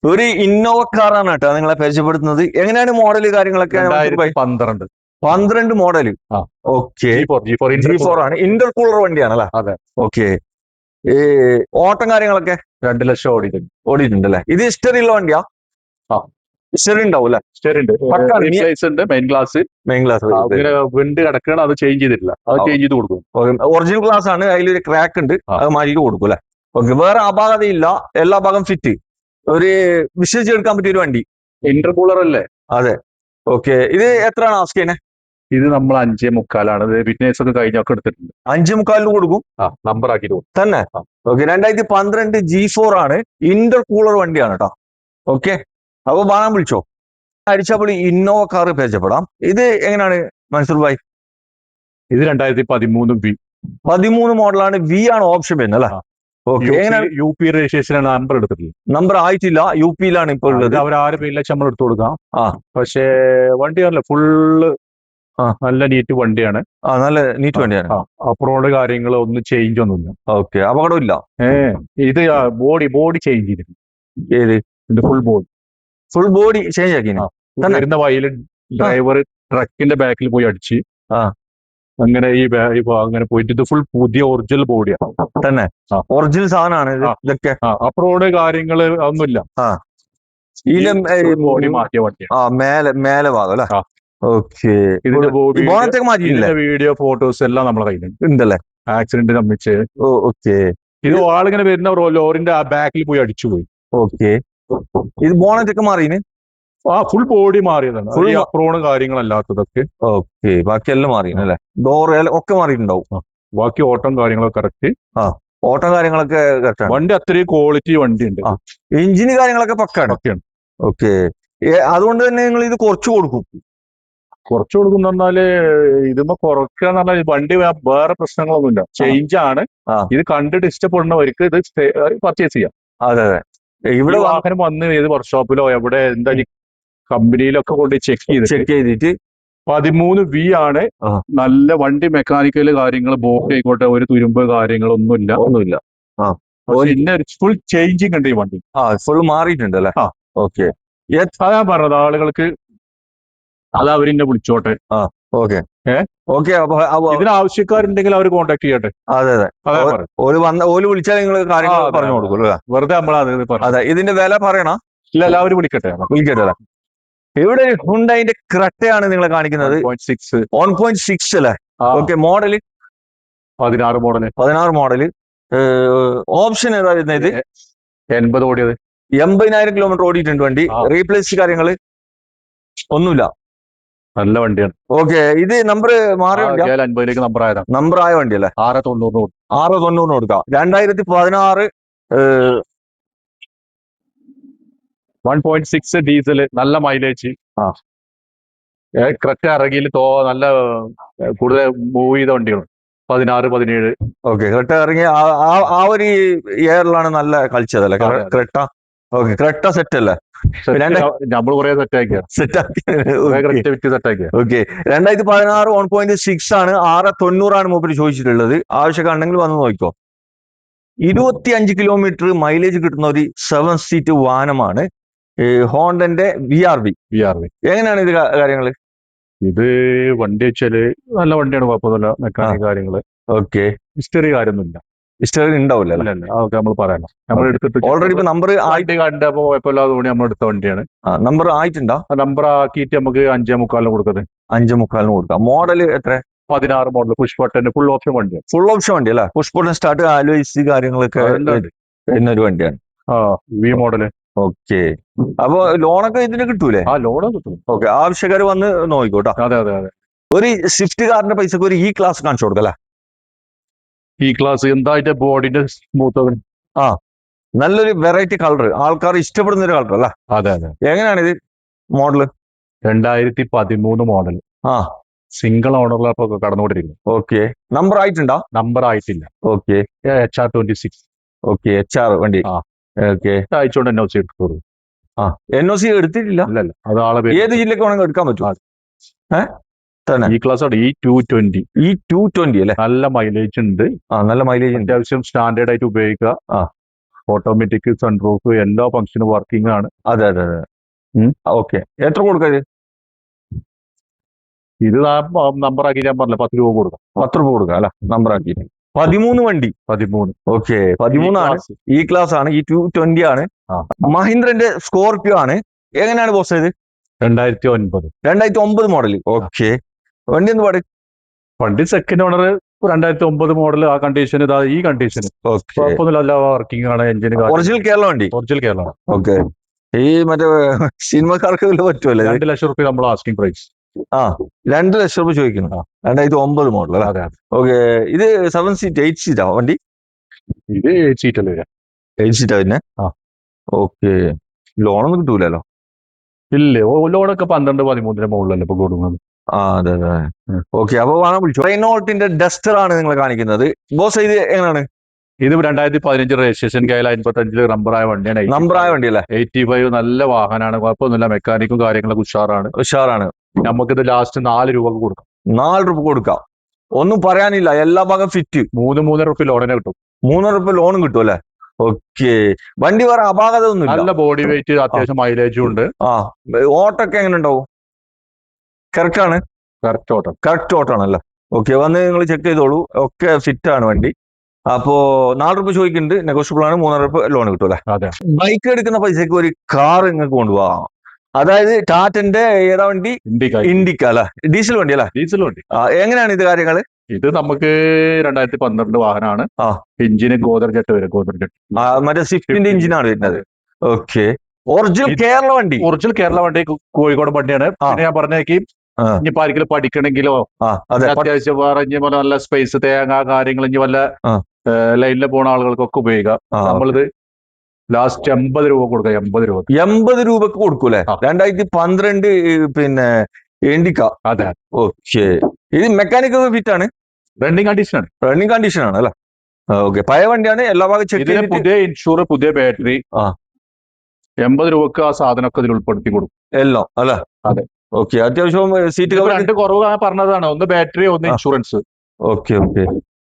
ഒരു ഇന്നോവ കാറാണ് കേട്ടോ നിങ്ങളെ പരിചയപ്പെടുത്തുന്നത്. എങ്ങനെയാണ് മോഡൽ കാര്യങ്ങളൊക്കെ പന്ത്രണ്ട്. പന്ത്രണ്ട് മോഡൽ ആ. ഓക്കെ ജി ഫോർ ആണ്. ഇന്റർ കൂളർ വണ്ടിയാണ് അല്ലേ? അതെ. ഓക്കെ ഈ ഓട്ടം കാര്യങ്ങളൊക്കെ? രണ്ട് ലക്ഷം ഓടിയിട്ടുണ്ട്. ഓടിയിട്ടുണ്ട് അല്ലേ? ഇത് ഹിസ്റ്ററി ഉള്ള വണ്ടിയാ? ആ. ഹിസ്റ്ററി ഉണ്ടാവും അല്ലേ നീ- മെയിൻ ഗ്ലാസ് മെയിൻ ഗ്ലാസ് ഇങ്ങനെ വിണ്ട് കിടക്കണം അത് ചേഞ്ച് ചെയ്തിട്ടില്ല. അത് ചേഞ്ച് ചെയ്ത് കൊടുക്കും. ഒറിജിനൽ ഗ്ലാസ് ആണ് അതിലൊരു ക്രാക്ക് ഉണ്ട് അത് മാറ്റി കൊടുക്കും അല്ലെ? ഓക്കെ വേറെ അപാകതയില്ല എല്ലാ ഭാഗം ഫിറ്റ് ഒരു വിശ്വസിച്ചെടുക്കാൻ പറ്റിയ ഒരു വണ്ടി. ഇന്റർകൂളർ അല്ലേ? അതെ. ഓക്കെ ഇത് എത്രയാണ് ആസ്കേനെ ഇത് നമ്മൾ അഞ്ചേ മുക്കാലാണ്. ഫിറ്റ്നസ് ഒക്കെ കഴിഞ്ഞൊക്കെ എടുത്തിട്ടുണ്ട്. അഞ്ചു മുക്കാലിന് കൊടുക്കും? ആ നമ്പർ ആക്കി കൊടുക്കും. തന്നെ. ഓക്കെ രണ്ടായിരത്തി പന്ത്രണ്ട് ജി ഫോർ ആണ് ഇന്റർ കൂളർ വണ്ടിയാണ് കേട്ടോ ഓക്കെ അപ്പൊ വാങ്ങാൻ വിളിച്ചോ? അടിച്ചപ്പോൾ ഇന്നോവ കാർ പരിചയപ്പെടാം. ഇത് എങ്ങനെയാണ് മൻസൂർ ഭായ്? ഇത് രണ്ടായിരത്തി പതിമൂന്ന് വി പതിമൂന്ന് മോഡലാണ് വി ആണ് ഓപ്ഷൻ വരുന്നത് അല്ലേ? യു പി രജിസ്ട്രേഷനാണ് നമ്പർ എടുത്തിട്ടുള്ളത്. നമ്പർ ആയിട്ടില്ല. യു പിയിലാണ് ഇപ്പോൾ ഉള്ളത്. അവർ ആറ് പേരിലെ നമ്മൾ എടുത്തു കൊടുക്കാം. ആ. പക്ഷേ വണ്ടി അല്ല ഫുള്ള് നല്ല നീറ്റ് വണ്ടിയാണ്. ആ നല്ല നീറ്റ് വണ്ടിയാണ്. അപ്രോഡ് കാര്യങ്ങൾ ഒന്നും ചേഞ്ച് ഒന്നുമില്ല. ഓക്കെ അപകടമില്ല ഏ ഇത് ബോഡി ബോഡി ചേഞ്ച് ചെയ്തിട്ടുണ്ട്. ഏത്? Full body full body change ആക്കി. വരുന്ന വഴിയിൽ ഡ്രൈവർ ട്രക്കിന്റെ ബാക്കിൽ പോയി അടിച്ച്. ആ. അങ്ങനെ ഈ അങ്ങനെ പോയിട്ട് ഇത് ഫുൾ പുതിയ ഒറിജിനൽ ബോഡിയാണ് തന്നെ. ഒറിജിനൽ സാധനമാണ് ഇതൊക്കെ. അപ്രോഡ് കാര്യങ്ങൾ ഒന്നുമില്ല ബോഡി മാറ്റിയ വണ്ടിയാണ്. ആ മേലെ മേലെ ഭാഗം അല്ലെ? ആ. ഓക്കെ. ഇതിന്റെ ബോഡി ബോണറ്റൊക്കെ മാറ്റിയില്ലേ ഇതിന്റെ വീഡിയോ ഫോട്ടോസ് എല്ലാം നമ്മളെ കയ്യിലുണ്ട്. ഉണ്ടല്ലേ? ആക്സിഡന്റ് സംബന്ധിച്ച്. ഓക്കെ. ഇത് ആളിങ്ങനെ വരുന്ന ലോറിന്റെ ആ ബാക്കിൽ പോയി അടിച്ചു പോയി ഓക്കെ. ഇത് ബോണറ്റ് ഒക്കെ മാറിയിന് ആ ഫുൾ ബോഡി മാറിയതാണ്. ഫുൾ അപ്രോണ് കാര്യങ്ങളല്ലാത്തതൊക്കെ. ഓക്കെ ബാക്കിയെല്ലാം മാറിയാണ് അല്ലെ? ഡോർ ഒക്കെ മാറിയിട്ടുണ്ടാവും. ബാക്കി ഓട്ടം കാര്യങ്ങളൊക്കെ കറക്റ്റ് ആ ഓട്ടം കാര്യങ്ങളൊക്കെ കറക്റ്റ് വണ്ടി അത്രയും ക്വാളിറ്റി വണ്ടി ഉണ്ട്. എഞ്ചിന് കാര്യങ്ങളൊക്കെ പക്കാണ്. ഒക്കെയാണ് ഓക്കെ അതുകൊണ്ട് തന്നെ നിങ്ങൾ ഇത് കുറച്ച് കൊടുക്കും. കുറച്ച് കൊടുക്കുന്ന പറഞ്ഞാൽ ഇതുമ്പോ കുറക്കുക എന്ന് പറഞ്ഞാൽ വണ്ടി വേറെ പ്രശ്നങ്ങളൊന്നുമില്ല. ചേഞ്ച് ആണ്. ഇത് കണ്ടിട്ട് ഇഷ്ടപ്പെടുന്നവർക്ക് ഇത് പർച്ചേസ് ചെയ്യാം. അതെ അതെ. ഇവിടെ വാഹനം വന്ന് ഏത് വർക്ക്ഷോപ്പിലോ എവിടെ എന്താ കമ്പനിയിലൊക്കെ കൊണ്ട് ചെക്ക് ചെയ്ത് ചെക്ക് ചെയ്തിട്ട് പതിമൂന്ന് വി ആണ് നല്ല വണ്ടി മെക്കാനിക്കൽ കാര്യങ്ങൾ ബോക്ക് ആയിക്കോട്ടെ ഒരു തുരുമ്പ് കാര്യങ്ങളൊന്നുമില്ല. ഒന്നുമില്ല. പിന്നെ ഫുൾ ചേഞ്ചിങ് ഉണ്ട് ഈ വണ്ടി. ആ ഫുൾ മാറിയിട്ടുണ്ട് അല്ലെ. ഓക്കെ അതാ പറഞ്ഞത് ആളുകൾക്ക് അത് അവരിന്നെ വിളിച്ചോട്ടെ. ഓക്കെ ഏ? ഓക്കെ ഇതിന് ആവശ്യക്കാരുണ്ടെങ്കിൽ അവർ കോൺടാക്ട് ചെയ്യട്ടെ. അതെ അതെ. ഓൽ വന്ന ഓൽ വിളിച്ചാൽ നിങ്ങൾ കാര്യങ്ങൾ പറഞ്ഞു കൊടുക്കുക കൊടുക്കും വെറുതെ നമ്മൾ അത് ഇതിന്റെ വില പറയണ? ഇല്ല എല്ലാവരും വിളിക്കട്ടെ. വിളിക്കട്ടെ ഇവിടെ ഹുണ്ടായിന്റെ ക്രട്ടയാണ് നിങ്ങൾ കാണിക്കുന്നത്. സിക്സ് വൺ പോയിന്റ് സിക്സ് അല്ലേ? Okay model? പതിനാറ് മോഡൽ. പതിനാറ് മോഡൽ. ഓപ്ഷൻ ഏതാ വരുന്നത് ഇത്? എൺപത് ഓടിയത്. എൺപതിനായിരം കിലോമീറ്റർ ഓടിയിട്ടുണ്ട് വണ്ടി. റീപ്ലേസ് കാര്യങ്ങൾ ഒന്നുമില്ല. നല്ല വണ്ടിയാണ്. ഓക്കെ ഇത് നമ്പർ മാറി അൻപതിലേക്ക് നമ്പർ ആയതാണ് നമ്പർ ആയ വണ്ടിയല്ലേ? ആറ് തൊണ്ണൂറിന് കൊടുത്തു ആറ് തൊണ്ണൂറിന് കൊടുക്കാം. രണ്ടായിരത്തി പതിനാറ് വൺ പോയിന്റ് സിക്സ് ഡീസൽ നല്ല മൈലേജ് ആ. കറക്റ്റ് ഇറങ്ങിയിൽ തോ നല്ല കൂടുതൽ മൂവ് ചെയ്ത വണ്ടികളും. പതിനാറ് പതിനേഴ്. ഓക്കെ ക്രെട്ട ഇറങ്ങി ആ- ഒരു ഇയറിലാണ് നല്ല കളിച്ചതല്ലേ? അല്ലേ. ക്രെട്ട ഓക്കെ കറക്റ്റാ സെറ്റ് അല്ലേ? നമ്മൾ കുറെ ഓക്കെ രണ്ടായിരത്തി പതിനാറ് വൺ പോയിന്റ് സിക്സ് ആണ്. ആറ് തൊണ്ണൂറാണ് മൂപ്പര് ചോദിച്ചിട്ടുള്ളത്. ആവശ്യമുണ്ടെങ്കിൽ വന്ന് നോക്കിക്കോ. ഇരുപത്തി അഞ്ച് കിലോമീറ്റർ മൈലേജ് കിട്ടുന്ന ഒരു സെവൻ സീറ്റ് വാഹനമാണ് ഹോണ്ടന്റെ V R V B R V എങ്ങനെയാണ് ഇത് കാര്യങ്ങൾ ഇത് വണ്ടി വെച്ചാൽ നല്ല വണ്ടിയാണ് കുഴപ്പമൊന്നുമില്ല. മെക്കാനിക് കാര്യങ്ങൾ. ഓക്കെ ഹിസ്റ്ററി കാര്യമൊന്നുമില്ല. ഹിസ്റ്ററി ഉണ്ടാവില്ല അതൊക്കെ നമ്മൾ പറയണം. നമ്മൾ എടുത്തിട്ട് ഓൾറെഡി ഇപ്പൊ നമ്പർ വണ്ടി കണ്ടപ്പോ കുഴപ്പമില്ലാതെ തോന്നി നമ്മൾ എടുത്ത വണ്ടിയാണ്. നമ്പർ ആയിട്ടുണ്ടോ? നമ്പർ ആക്കിയിട്ട് നമുക്ക് അഞ്ചേ മുക്കാലിന് കൊടുക്കുന്നത് അഞ്ചേ മുക്കാലിന് കൊടുക്കാം. മോഡൽ എത്ര? പതിനാറ് model push button full option വണ്ടി ഫുൾ ഓപ്ഷൻ വണ്ടി അല്ലേ? പുഷ് ബട്ടൺ സ്റ്റാർട്ട് ആലോചിച്ച് കാര്യങ്ങളൊക്കെ എന്നൊരു വണ്ടിയാണ്. ആ വി മോഡൽ ഓക്കെ അപ്പൊ ലോണൊക്കെ ഇതിന് കിട്ടൂലേ? ആ ലോണ് കിട്ടും. ഓക്കെ ആവശ്യക്കാർ വന്ന് നോക്കിക്കോട്ടോ. അതെ അതെ അതെ. ഒരു സ്വിഫ്റ്റ് കാറിന്റെ പൈസക്ക് ഒരു ഇ ക്ലാസ് കാണിച്ചു കൊടുക്കല്ലേ ഈ ക്ലാസ് എന്താ അതിന്റെ ബോഡിന്റെ സ്മൂത്ത് ആ നല്ലൊരു വെറൈറ്റി കളർ ആൾക്കാർ ഇഷ്ടപ്പെടുന്ന ഒരു കളർ അല്ല? അതെ അതെ. എങ്ങനെയാണ് ഇത് മോഡൽ രണ്ടായിരത്തി പതിമൂന്ന് മോഡൽ ആ സിംഗിൾ ഓണറിലപ്പോ കടന്നുകൊണ്ടിരിക്കുന്നു. ഓക്കെ നമ്പർ ആയിട്ടുണ്ടോ? നമ്പർ ആയിട്ടില്ല. Okay H R twenty six okay H R വണ്ടി. ആ. ഓക്കെ അയച്ചുകൊണ്ട് എന്നെ വെച്ച് എടുത്തോളൂ ആ എൻ ഒ സി എടുത്തിട്ടില്ല? അല്ലല്ല അത് ആളെ ഏത് ജില്ലക്ക് വേണമെങ്കിൽ എടുക്കാൻ പറ്റും? ആ. തന്നെ. ഈ ക്ലാസ് ആണ് E two twenty E two twenty അല്ലേ? നല്ല മൈലേജ് ഉണ്ട്. ആ നല്ല മൈലേജ് ഉണ്ട്. അത്യാവശ്യം സ്റ്റാൻഡേർഡ് ആയിട്ട് ഉപയോഗിക്കുക. ആ. ഓട്ടോമാറ്റിക് സൺറൂഫ് എല്ലാ ഫംഗ്ഷനും വർക്കിംഗ് ആണ്. അതെ അതെ അതെ. ഓക്കെ എത്ര കൊടുക്കാം ഇത്? നമ്പർ ആക്കി ഞാൻ പറഞ്ഞില്ല പത്ത് രൂപ കൊടുക്കാം. പത്ത് രൂപ കൊടുക്കാം അല്ല? നമ്പർ ആക്കി. പതിമൂന്ന് വണ്ടി. പതിമൂന്ന്. ഓക്കെ പതിമൂന്നാണ് ഈ ക്ലാസ് ആണ്. ഈ ടു ട്വന്റി ആണ്. മഹീന്ദ്രന്റെ സ്കോർപിയോ ആണ്. എങ്ങനെയാണ് ബോസ് ഇത്? രണ്ടായിരത്തി ഒൻപത്. രണ്ടായിരത്തി ഒമ്പത് മോഡൽ ഓക്കെ വണ്ടി എന്ത് പാടി വണ്ടി സെക്കൻഡ് ഓണർ രണ്ടായിരത്തി ഒമ്പത് മോഡൽ ആ കണ്ടീഷൻ ഇതാ ഈ കണ്ടീഷൻ കുഴപ്പമൊന്നുമില്ല വർക്കിംഗ് ആണ് എഞ്ചിൻ ഒറിജിനൽ കേരള വണ്ടി? ഒറിജിനൽ കേരള ഓക്കെ ഈ മറ്റേ സിനിമക്കാർക്ക് പറ്റുമല്ലേ? രണ്ട് ലക്ഷം റുപ്യ നമ്മൾ ആസ്കിംഗ് പ്രൈസ് ആ രണ്ട് ലക്ഷം രൂപ ചോദിക്കുന്നു. ആ. രണ്ടായിരത്തി ഒമ്പത് മോഡൽ ഓക്കെ ഇത് സെവൻ സീറ്റ് എയ്റ്റ് സീറ്റാ വണ്ടി? ഇത് എയ്റ്റ് സീറ്റ് അല്ലേ എയ്റ്റ് സീറ്റാ പിന്നെ ആ. ഓക്കെ ലോണൊന്നും കിട്ടൂലല്ലോ? ഇല്ലേ ലോണൊക്കെ പന്ത്രണ്ട് പതിമൂന്നിന് മുകളിലല്ലേ ഇപ്പൊ കൊടുക്കുന്നത്? ആ അതെ അതെ. ഓക്കെ അപ്പൊ വേണം വിളിച്ചു. റെയ്നോൾട്ടിന്റെ ഡസ്റ്റർ ആണ് നിങ്ങൾ കാണിക്കുന്നത്. ബോസ് ഇത് എങ്ങനെയാണ് ഇത് രണ്ടായിരത്തി പതിനഞ്ച് രജിസ്ട്രേഷൻ കയ്യിൽ അമ്പത്തഞ്ചിൽ നമ്പറായ വണ്ടിയാണ് നമ്പർ ആയ വണ്ടി അല്ലേ? എയ്റ്റി ഫൈവ് നല്ല വാഹനമാണ് കുഴപ്പമൊന്നുമില്ല. മെക്കാനിക്കും കാര്യങ്ങളൊക്കെ ഉഷാറാണ്. ഉഷാറാണ്. നമുക്കിത് ലാസ്റ്റ് നാല് രൂപ കൊടുക്കാം. നാല് രൂപ കൊടുക്കാം. ഒന്നും പറയാനില്ല. എല്ലാ ഭാഗം ഫിറ്റ് മൂന്ന് മൂന്നര റുപ്യ ലോണിനെ കിട്ടും. മൂന്നര രൂപ ലോണും കിട്ടും അല്ലെ? ഓക്കെ. വണ്ടി വേറെ അപാകത ഒന്നും നല്ല ബോഡി വെയിറ്റ് അത്യാവശ്യം മൈലേജും ഉണ്ട്. ആ. ഓട്ടൊക്കെ എങ്ങനെ ഉണ്ടാവും? കറക്റ്റ് ആണ്. കറക്റ്റ് ഓട്ടം കറക്റ്റ് ഓട്ടാണല്ലോ ഓക്കെ വന്ന് നിങ്ങൾ ചെക്ക് ചെയ്തോളൂ. ഒക്കെ ഫിറ്റ് ആണ് വണ്ടി. അപ്പോ നാല് രൂപ ചോദിക്കുന്നുണ്ട്. നെഗോഷ്യബിൾ ആണ്. മൂന്നര രൂപ ലോൺ കിട്ടും അല്ലേ? അതെ. ബൈക്ക് എടുക്കുന്ന പൈസക്ക് ഒരു കാർ നിങ്ങൾക്ക് കൊണ്ടുപോകാം അതായത് ടാറ്റന്റെ ഏതാ വണ്ടി? ഇൻഡിക്ക അല്ല? ഡീസൽ വണ്ടി അല്ലേ? ഡീസൽ വണ്ടി. എങ്ങനെയാണ് ഇത് കാര്യങ്ങൾ? ഇത് നമുക്ക് രണ്ടായിരത്തി പന്ത്രണ്ട് വാഹനമാണ് ആ. എഞ്ചിന് ഗോദർ ജെറ്റ് വരും. ഗോദർ ജെറ്റ് ആ, മറ്റേ സ്വിഫ്റ്റിന്റെ എഞ്ചിനാണ് വരുന്നത്. ഓക്കെ ഒറിജിനൽ കേരള വണ്ടി. ഒറിജിനൽ കേരള വണ്ടി കോഴിക്കോട് വണ്ടിയാണ്. ഞാൻ പറഞ്ഞേക്ക് ഇനിയിപ്പോ ആരെങ്കിലും പഠിക്കണമെങ്കിലോ അതെ. അത്യാവശ്യം വേറെ ഇനി പോലെ നല്ല സ്പേസ് തേങ്ങ കാര്യങ്ങൾ ഇനി വല്ല ലൈനിൽ പോണ ആളുകൾക്കൊക്കെ ഉപയോഗിക്കാം. നമ്മളിത് ലാസ്റ്റ് എൺപത് രൂപ കൊടുക്കാം എൺപത് രൂപ. എൺപത് രൂപക്ക് കൊടുക്കൂലേ. രണ്ടായിരത്തി പന്ത്രണ്ട് പിന്നെ ഇൻഡിക്ക അതെ. ഓക്കെ. ഇത് മെക്കാനിക്കൽ ഫിറ്റ് ആണ്? റണ്ണിങ് കണ്ടീഷൻ ആണ്. റണ്ണിങ് കണ്ടീഷൻ ആണ് അല്ലെ? ഓക്കെ. പഴയ വണ്ടിയാണ് എല്ലാ ഭാഗം ചെക്ക് പുതിയ ഇൻഷൂർ പുതിയ ബാറ്ററി ആ. എൺപത് രൂപക്ക് ആ സാധനമൊക്കെ ഇതിൽ ഉൾപ്പെടുത്തി കൊടുക്കും. എല്ലാം അല്ലെ? അതെ. ഓക്കെ. അത്യാവശ്യം സീറ്റ് രണ്ട് കുറവ് പറഞ്ഞതാണ്. ഒന്ന് ബാറ്ററി ഒന്ന് ഇൻഷുറൻസ്. Okay okay.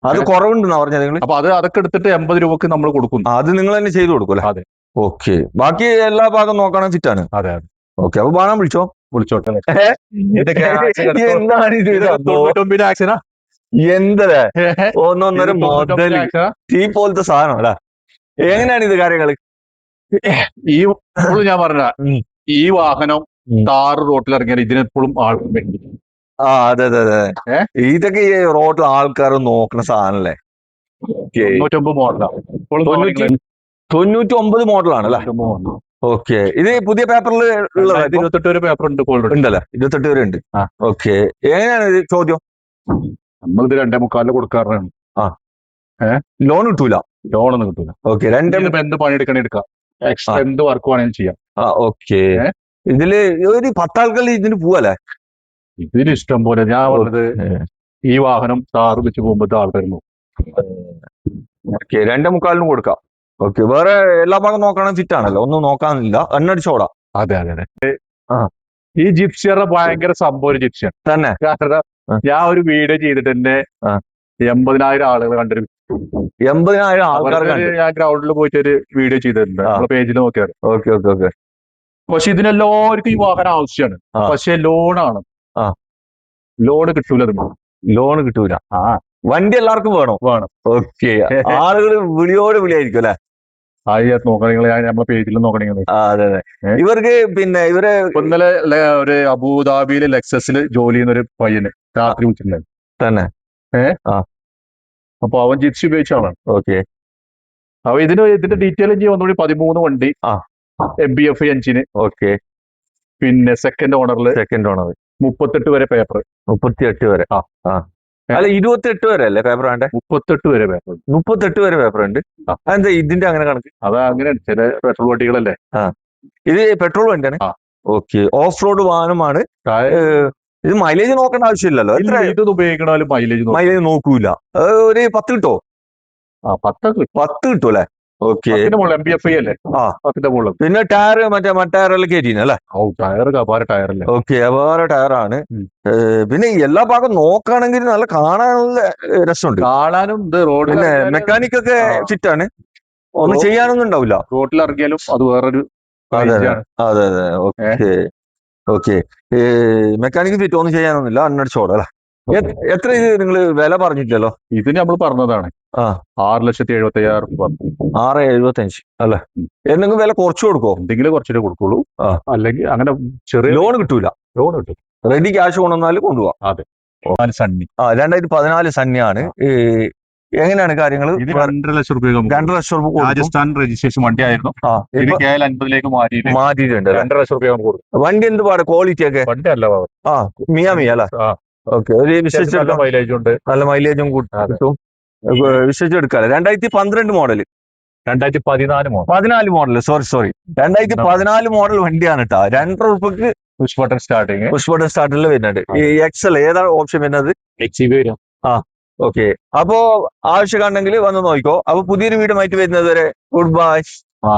അത് കുറവുണ്ടെന്നാ പറഞ്ഞത് നിങ്ങൾ അപ്പൊ അത് അതൊക്കെ എടുത്തിട്ട് എൺപത് രൂപക്ക് നമ്മൾ കൊടുക്കുന്നു അത് നിങ്ങൾ തന്നെ ചെയ്തു കൊടുക്കും അതെ. ഓക്കെ. ബാക്കി എല്ലാ ഭാഗം നോക്കണം ഫിറ്റ് ആണ് അതെ അതെ. ഓക്കെ. അപ്പൊ ബാണം വിളിച്ചോ? വിളിച്ചോട്ടെ. എന്തര? ഒന്നൊന്നര മുതൽ തീ പോലത്തെ സാധനം അല്ല? എങ്ങനെയാണ് ഇത് കാര്യങ്ങൾ? ഈ ഞാൻ പറഞ്ഞ ഈ വാഹനം. താറ് റോട്ടിൽ ഇറങ്ങിയാൽ ഇതിനെപ്പോഴും ആൾ വേണ്ടി. ആ അതെ അതെ അതെ? ഇതൊക്കെ ഈ റോഡിൽ ആൾക്കാർ നോക്കുന്ന സാധനല്ലേ? തൊണ്ണൂറ്റൊമ്പത് മോഡലാണ് തൊണ്ണൂറ്റി- ഒമ്പത് മോഡലാണ് അല്ലെ ഓക്കെ ഇത് പുതിയ പേപ്പറിൽ ഇരുപത്തെട്ട് വരെ പേപ്പർ ഉണ്ട് ഉണ്ടല്ലേ? ഇരുപത്തെട്ട് വരെ ഉണ്ട്. ആ. ഓക്കെ എങ്ങനെയാണ് ഇത് ചോദ്യം? നമ്മളിത് രണ്ടേ മുക്കാലിന് കൊടുക്കാറാണ്. ലോൺ കിട്ടൂല? ലോണൊന്നും കിട്ടൂല. ഓക്കെ രണ്ടേ എന്ത് പണിയെടുക്കണേ എടുക്കാം. എക്സ്ട്രാ ആ. എന്ത് വർക്ക് വേണമെങ്കിലും ചെയ്യാം. ആ ഓക്കെ? ഇതിൽ ഒരു പത്താൾക്കാർ ഇതിന് പോവല്ലേ? ഇതിന് ഇഷ്ടം പോലെ. ഞാൻ പറഞ്ഞത് ഈ വാഹനം താറ് വെച്ച് പോകുമ്പോഴത്തെ ആൾക്കാരുന്നു ഓക്കെ രണ്ടേ മുക്കാലിന് കൊടുക്കാം. ഓക്കെ വേറെ എല്ലാ ഭാഗം നോക്കണം ഫിറ്റ് ആണല്ലോ. ഒന്നും നോക്കാനില്ല. എണ്ണടിച്ചോടാ അതെ അതെ അതെ. ഈ ജിപ്സിയുടെ ഭയങ്കര സംഭവം ഒരു ജിപ്സിയാണ് തന്നെ. കാരണം ഞാൻ ഒരു വീഡിയോ ചെയ്തിട്ട് തന്നെ. എൺപതിനായിരം ആളുകൾ കണ്ടൊരു എൺപതിനായിരം ആൾക്കാർ ഞാൻ ഗ്രൗണ്ടിൽ പോയിട്ട് ഒരു വീഡിയോ ചെയ്തിട്ടുണ്ട്. പേജിൽ നോക്കിയാൽ ഓക്കെ ഓക്കെ ഓക്കെ. പക്ഷെ ഇതിനെല്ലാവർക്കും ഈ വാഹനം ആവശ്യമാണ്. പക്ഷെ ലോണാണ്. ആ. ലോൺ കിട്ടൂല. ലോൺ കിട്ടൂല. ആ. വണ്ടി എല്ലാവർക്കും വേണോ. വേണം. ഓക്കെ. ആളുകൾ വിളിയോട് വിളിയായിരിക്കും അല്ലെ? ആയി നമ്മളെ പേജിൽ നോക്കണെങ്കിൽ അതെ അതെ. ഇവർക്ക് പിന്നെ ഇവർ ഇന്നലെ ഒരു അബുദാബിയിലെ ലെക്സസിൽ ജോലി ചെയ്യുന്ന ഒരു പയ്യന് രാത്രി വിളിച്ചിട്ടുണ്ടായിരുന്നു തന്നെ. അപ്പൊ അവൻ ജിപ്സി ഉപയോഗിച്ചാണ് ഓക്കെ. അപ്പൊ ഇതിന് ഇതിന്റെ ഡീറ്റെയിൽ ചെയ്യുമ്പോൾ പതിമൂന്ന് വണ്ടി ആ. എം ബി എഫ് എഞ്ചിന് ഓക്കെ പിന്നെ സെക്കൻഡ് ഓണറിൽ സെക്കൻഡ് ഓണർ മുപ്പത്തെട്ട് വരെ പേപ്പർ മുപ്പത്തിയെട്ട് വരെ. ആ. ആ. അല്ല ഇരുപത്തെട്ട് വരെ അല്ലേ പേപ്പർ വേണ്ടേ? മുപ്പത്തെട്ട് വരെ പേപ്പർ മുപ്പത്തെട്ട് വരെ പേപ്പർ ഉണ്ട്. അതെന്താ ഇതിന്റെ അങ്ങനെ കണക്ക്? അതാ അങ്ങനെ ചില പെട്രോൾ വണ്ടികളല്ലേ? ഇത് പെട്രോൾ വണ്ടിയാണ്. ഓക്കെ ഓഫ് റോഡ് വാഹനമാണ്. ഇത് മൈലേജ് നോക്കേണ്ട ആവശ്യമില്ലല്ലോ. ഇത് ഉപയോഗിക്കണാലും മൈലേജ് മൈലേജ് നോക്കൂല. ഒരു പത്ത് കിട്ടോ. പത്ത് കിട്ടും അല്ലെ? എം ബി എഫ് ഐ അല്ലേ? ആ. പത്തിന്റെ മുകളിൽ. പിന്നെ ടയർ മറ്റേ മറ്റയറെല്ലാം കയറ്റിന് അല്ലെ? ഓ ടയർ കപാര ടയറല്ലേ? ഓക്കെ വേറെ ടയറാണ്. പിന്നെ എല്ലാ ഭാഗം നോക്കുകയാണെങ്കിൽ നല്ല കാണാനുള്ള രസമുണ്ട്. കാണാനും ഇത് പിന്നെ മെക്കാനിക് ഒക്കെ ഫിറ്റാണ്. ഫിറ്റ് ആണ് ഒന്നും ചെയ്യാനൊന്നും ഉണ്ടാവില്ല. റോട്ടിൽ ഇറങ്ങിയാലും അത് വേറൊരു അതെ, അതെ. ഓക്കെ. ഓക്കെ. മെക്കാനിക് ഫിറ്റ് ഒന്നും ചെയ്യാനൊന്നുമില്ല. അന്നടിച്ചോടെ അല്ലെ? എത്ര ഇത് നിങ്ങൾ വില പറഞ്ഞില്ലല്ലോ ഇത് നമ്മൾ പറഞ്ഞതാണ്. ആ. ആറ് ലക്ഷത്തി എഴുപത്തി അയ്യായിരം രൂപ ആറ് എഴുപത്തി അഞ്ച് അല്ലെ എന്തെങ്കിലും വില കുറച്ച് കൊടുക്കോ എന്തെങ്കിലും കുറച്ചിട്ട് കൊടുക്കുള്ളൂ. അല്ലെങ്കിൽ അങ്ങനെ ചെറിയ ലോൺ കിട്ടൂല? ലോൺ കിട്ടും. റെഡി ക്യാഷ് കൊണ്ടുവന്നാൽ കൊണ്ടുപോവാം. അതെ. സണ്ണി. ആ രണ്ടായിരത്തി പതിനാല് സണ്ണിയാണ്. ഈ എങ്ങനെയാണ് കാര്യങ്ങൾ രണ്ടര ലക്ഷം രൂപ രണ്ടര ലക്ഷം രൂപ രാജസ്ഥാൻ രജിസ്ട്രേഷൻ വണ്ടി ആയിരുന്നു. ഇത് കെ എൽ അൻപതിലേക്ക് മാറ്റിയിട്ട് മാറ്റിയിട്ടുണ്ട്? രണ്ടര ലക്ഷം രൂപ കൊടുക്കും. വണ്ടി എന്ത് പാടെ? ക്വാളിറ്റി ഒക്കെ? വണ്ടി അല്ല. ആ മിയാമി അല്ല. ഓക്കെ. ഒരു വിശ്വസിച്ചെടുക്കാം മൈലേജ് ഉണ്ട്. നല്ല മൈലേജും കൂട്ടും വിശ്വസിച്ചെടുക്കാം രണ്ടായിരത്തി പന്ത്രണ്ട് മോഡൽ രണ്ടായിരത്തി പതിനാല് മോഡൽ പതിനാല് മോഡൽ സോറി സോറി രണ്ടായിരത്തി പതിനാല് മോഡൽ വണ്ടിയാണ് കേട്ടോ രണ്ടര ഉറുപ്പക്ക് പുഷ് ബട്ടൺ സ്റ്റാർട്ടിങ് ബട്ടൺ സ്റ്റാർട്ടിൽ വരുന്നുണ്ട്. ഈ എക്സൽ ഏതാ ഓപ്ഷൻ വരുന്നത്? എക്സ് വരും. ഓക്കെ. അപ്പോ ആവശ്യമുണ്ടെങ്കിൽ വന്ന് നോക്കിക്കോ. അപ്പൊ പുതിയൊരു വീടുമായിട്ട് വരുന്നത് വരെ ഗുഡ് ബൈ ആ.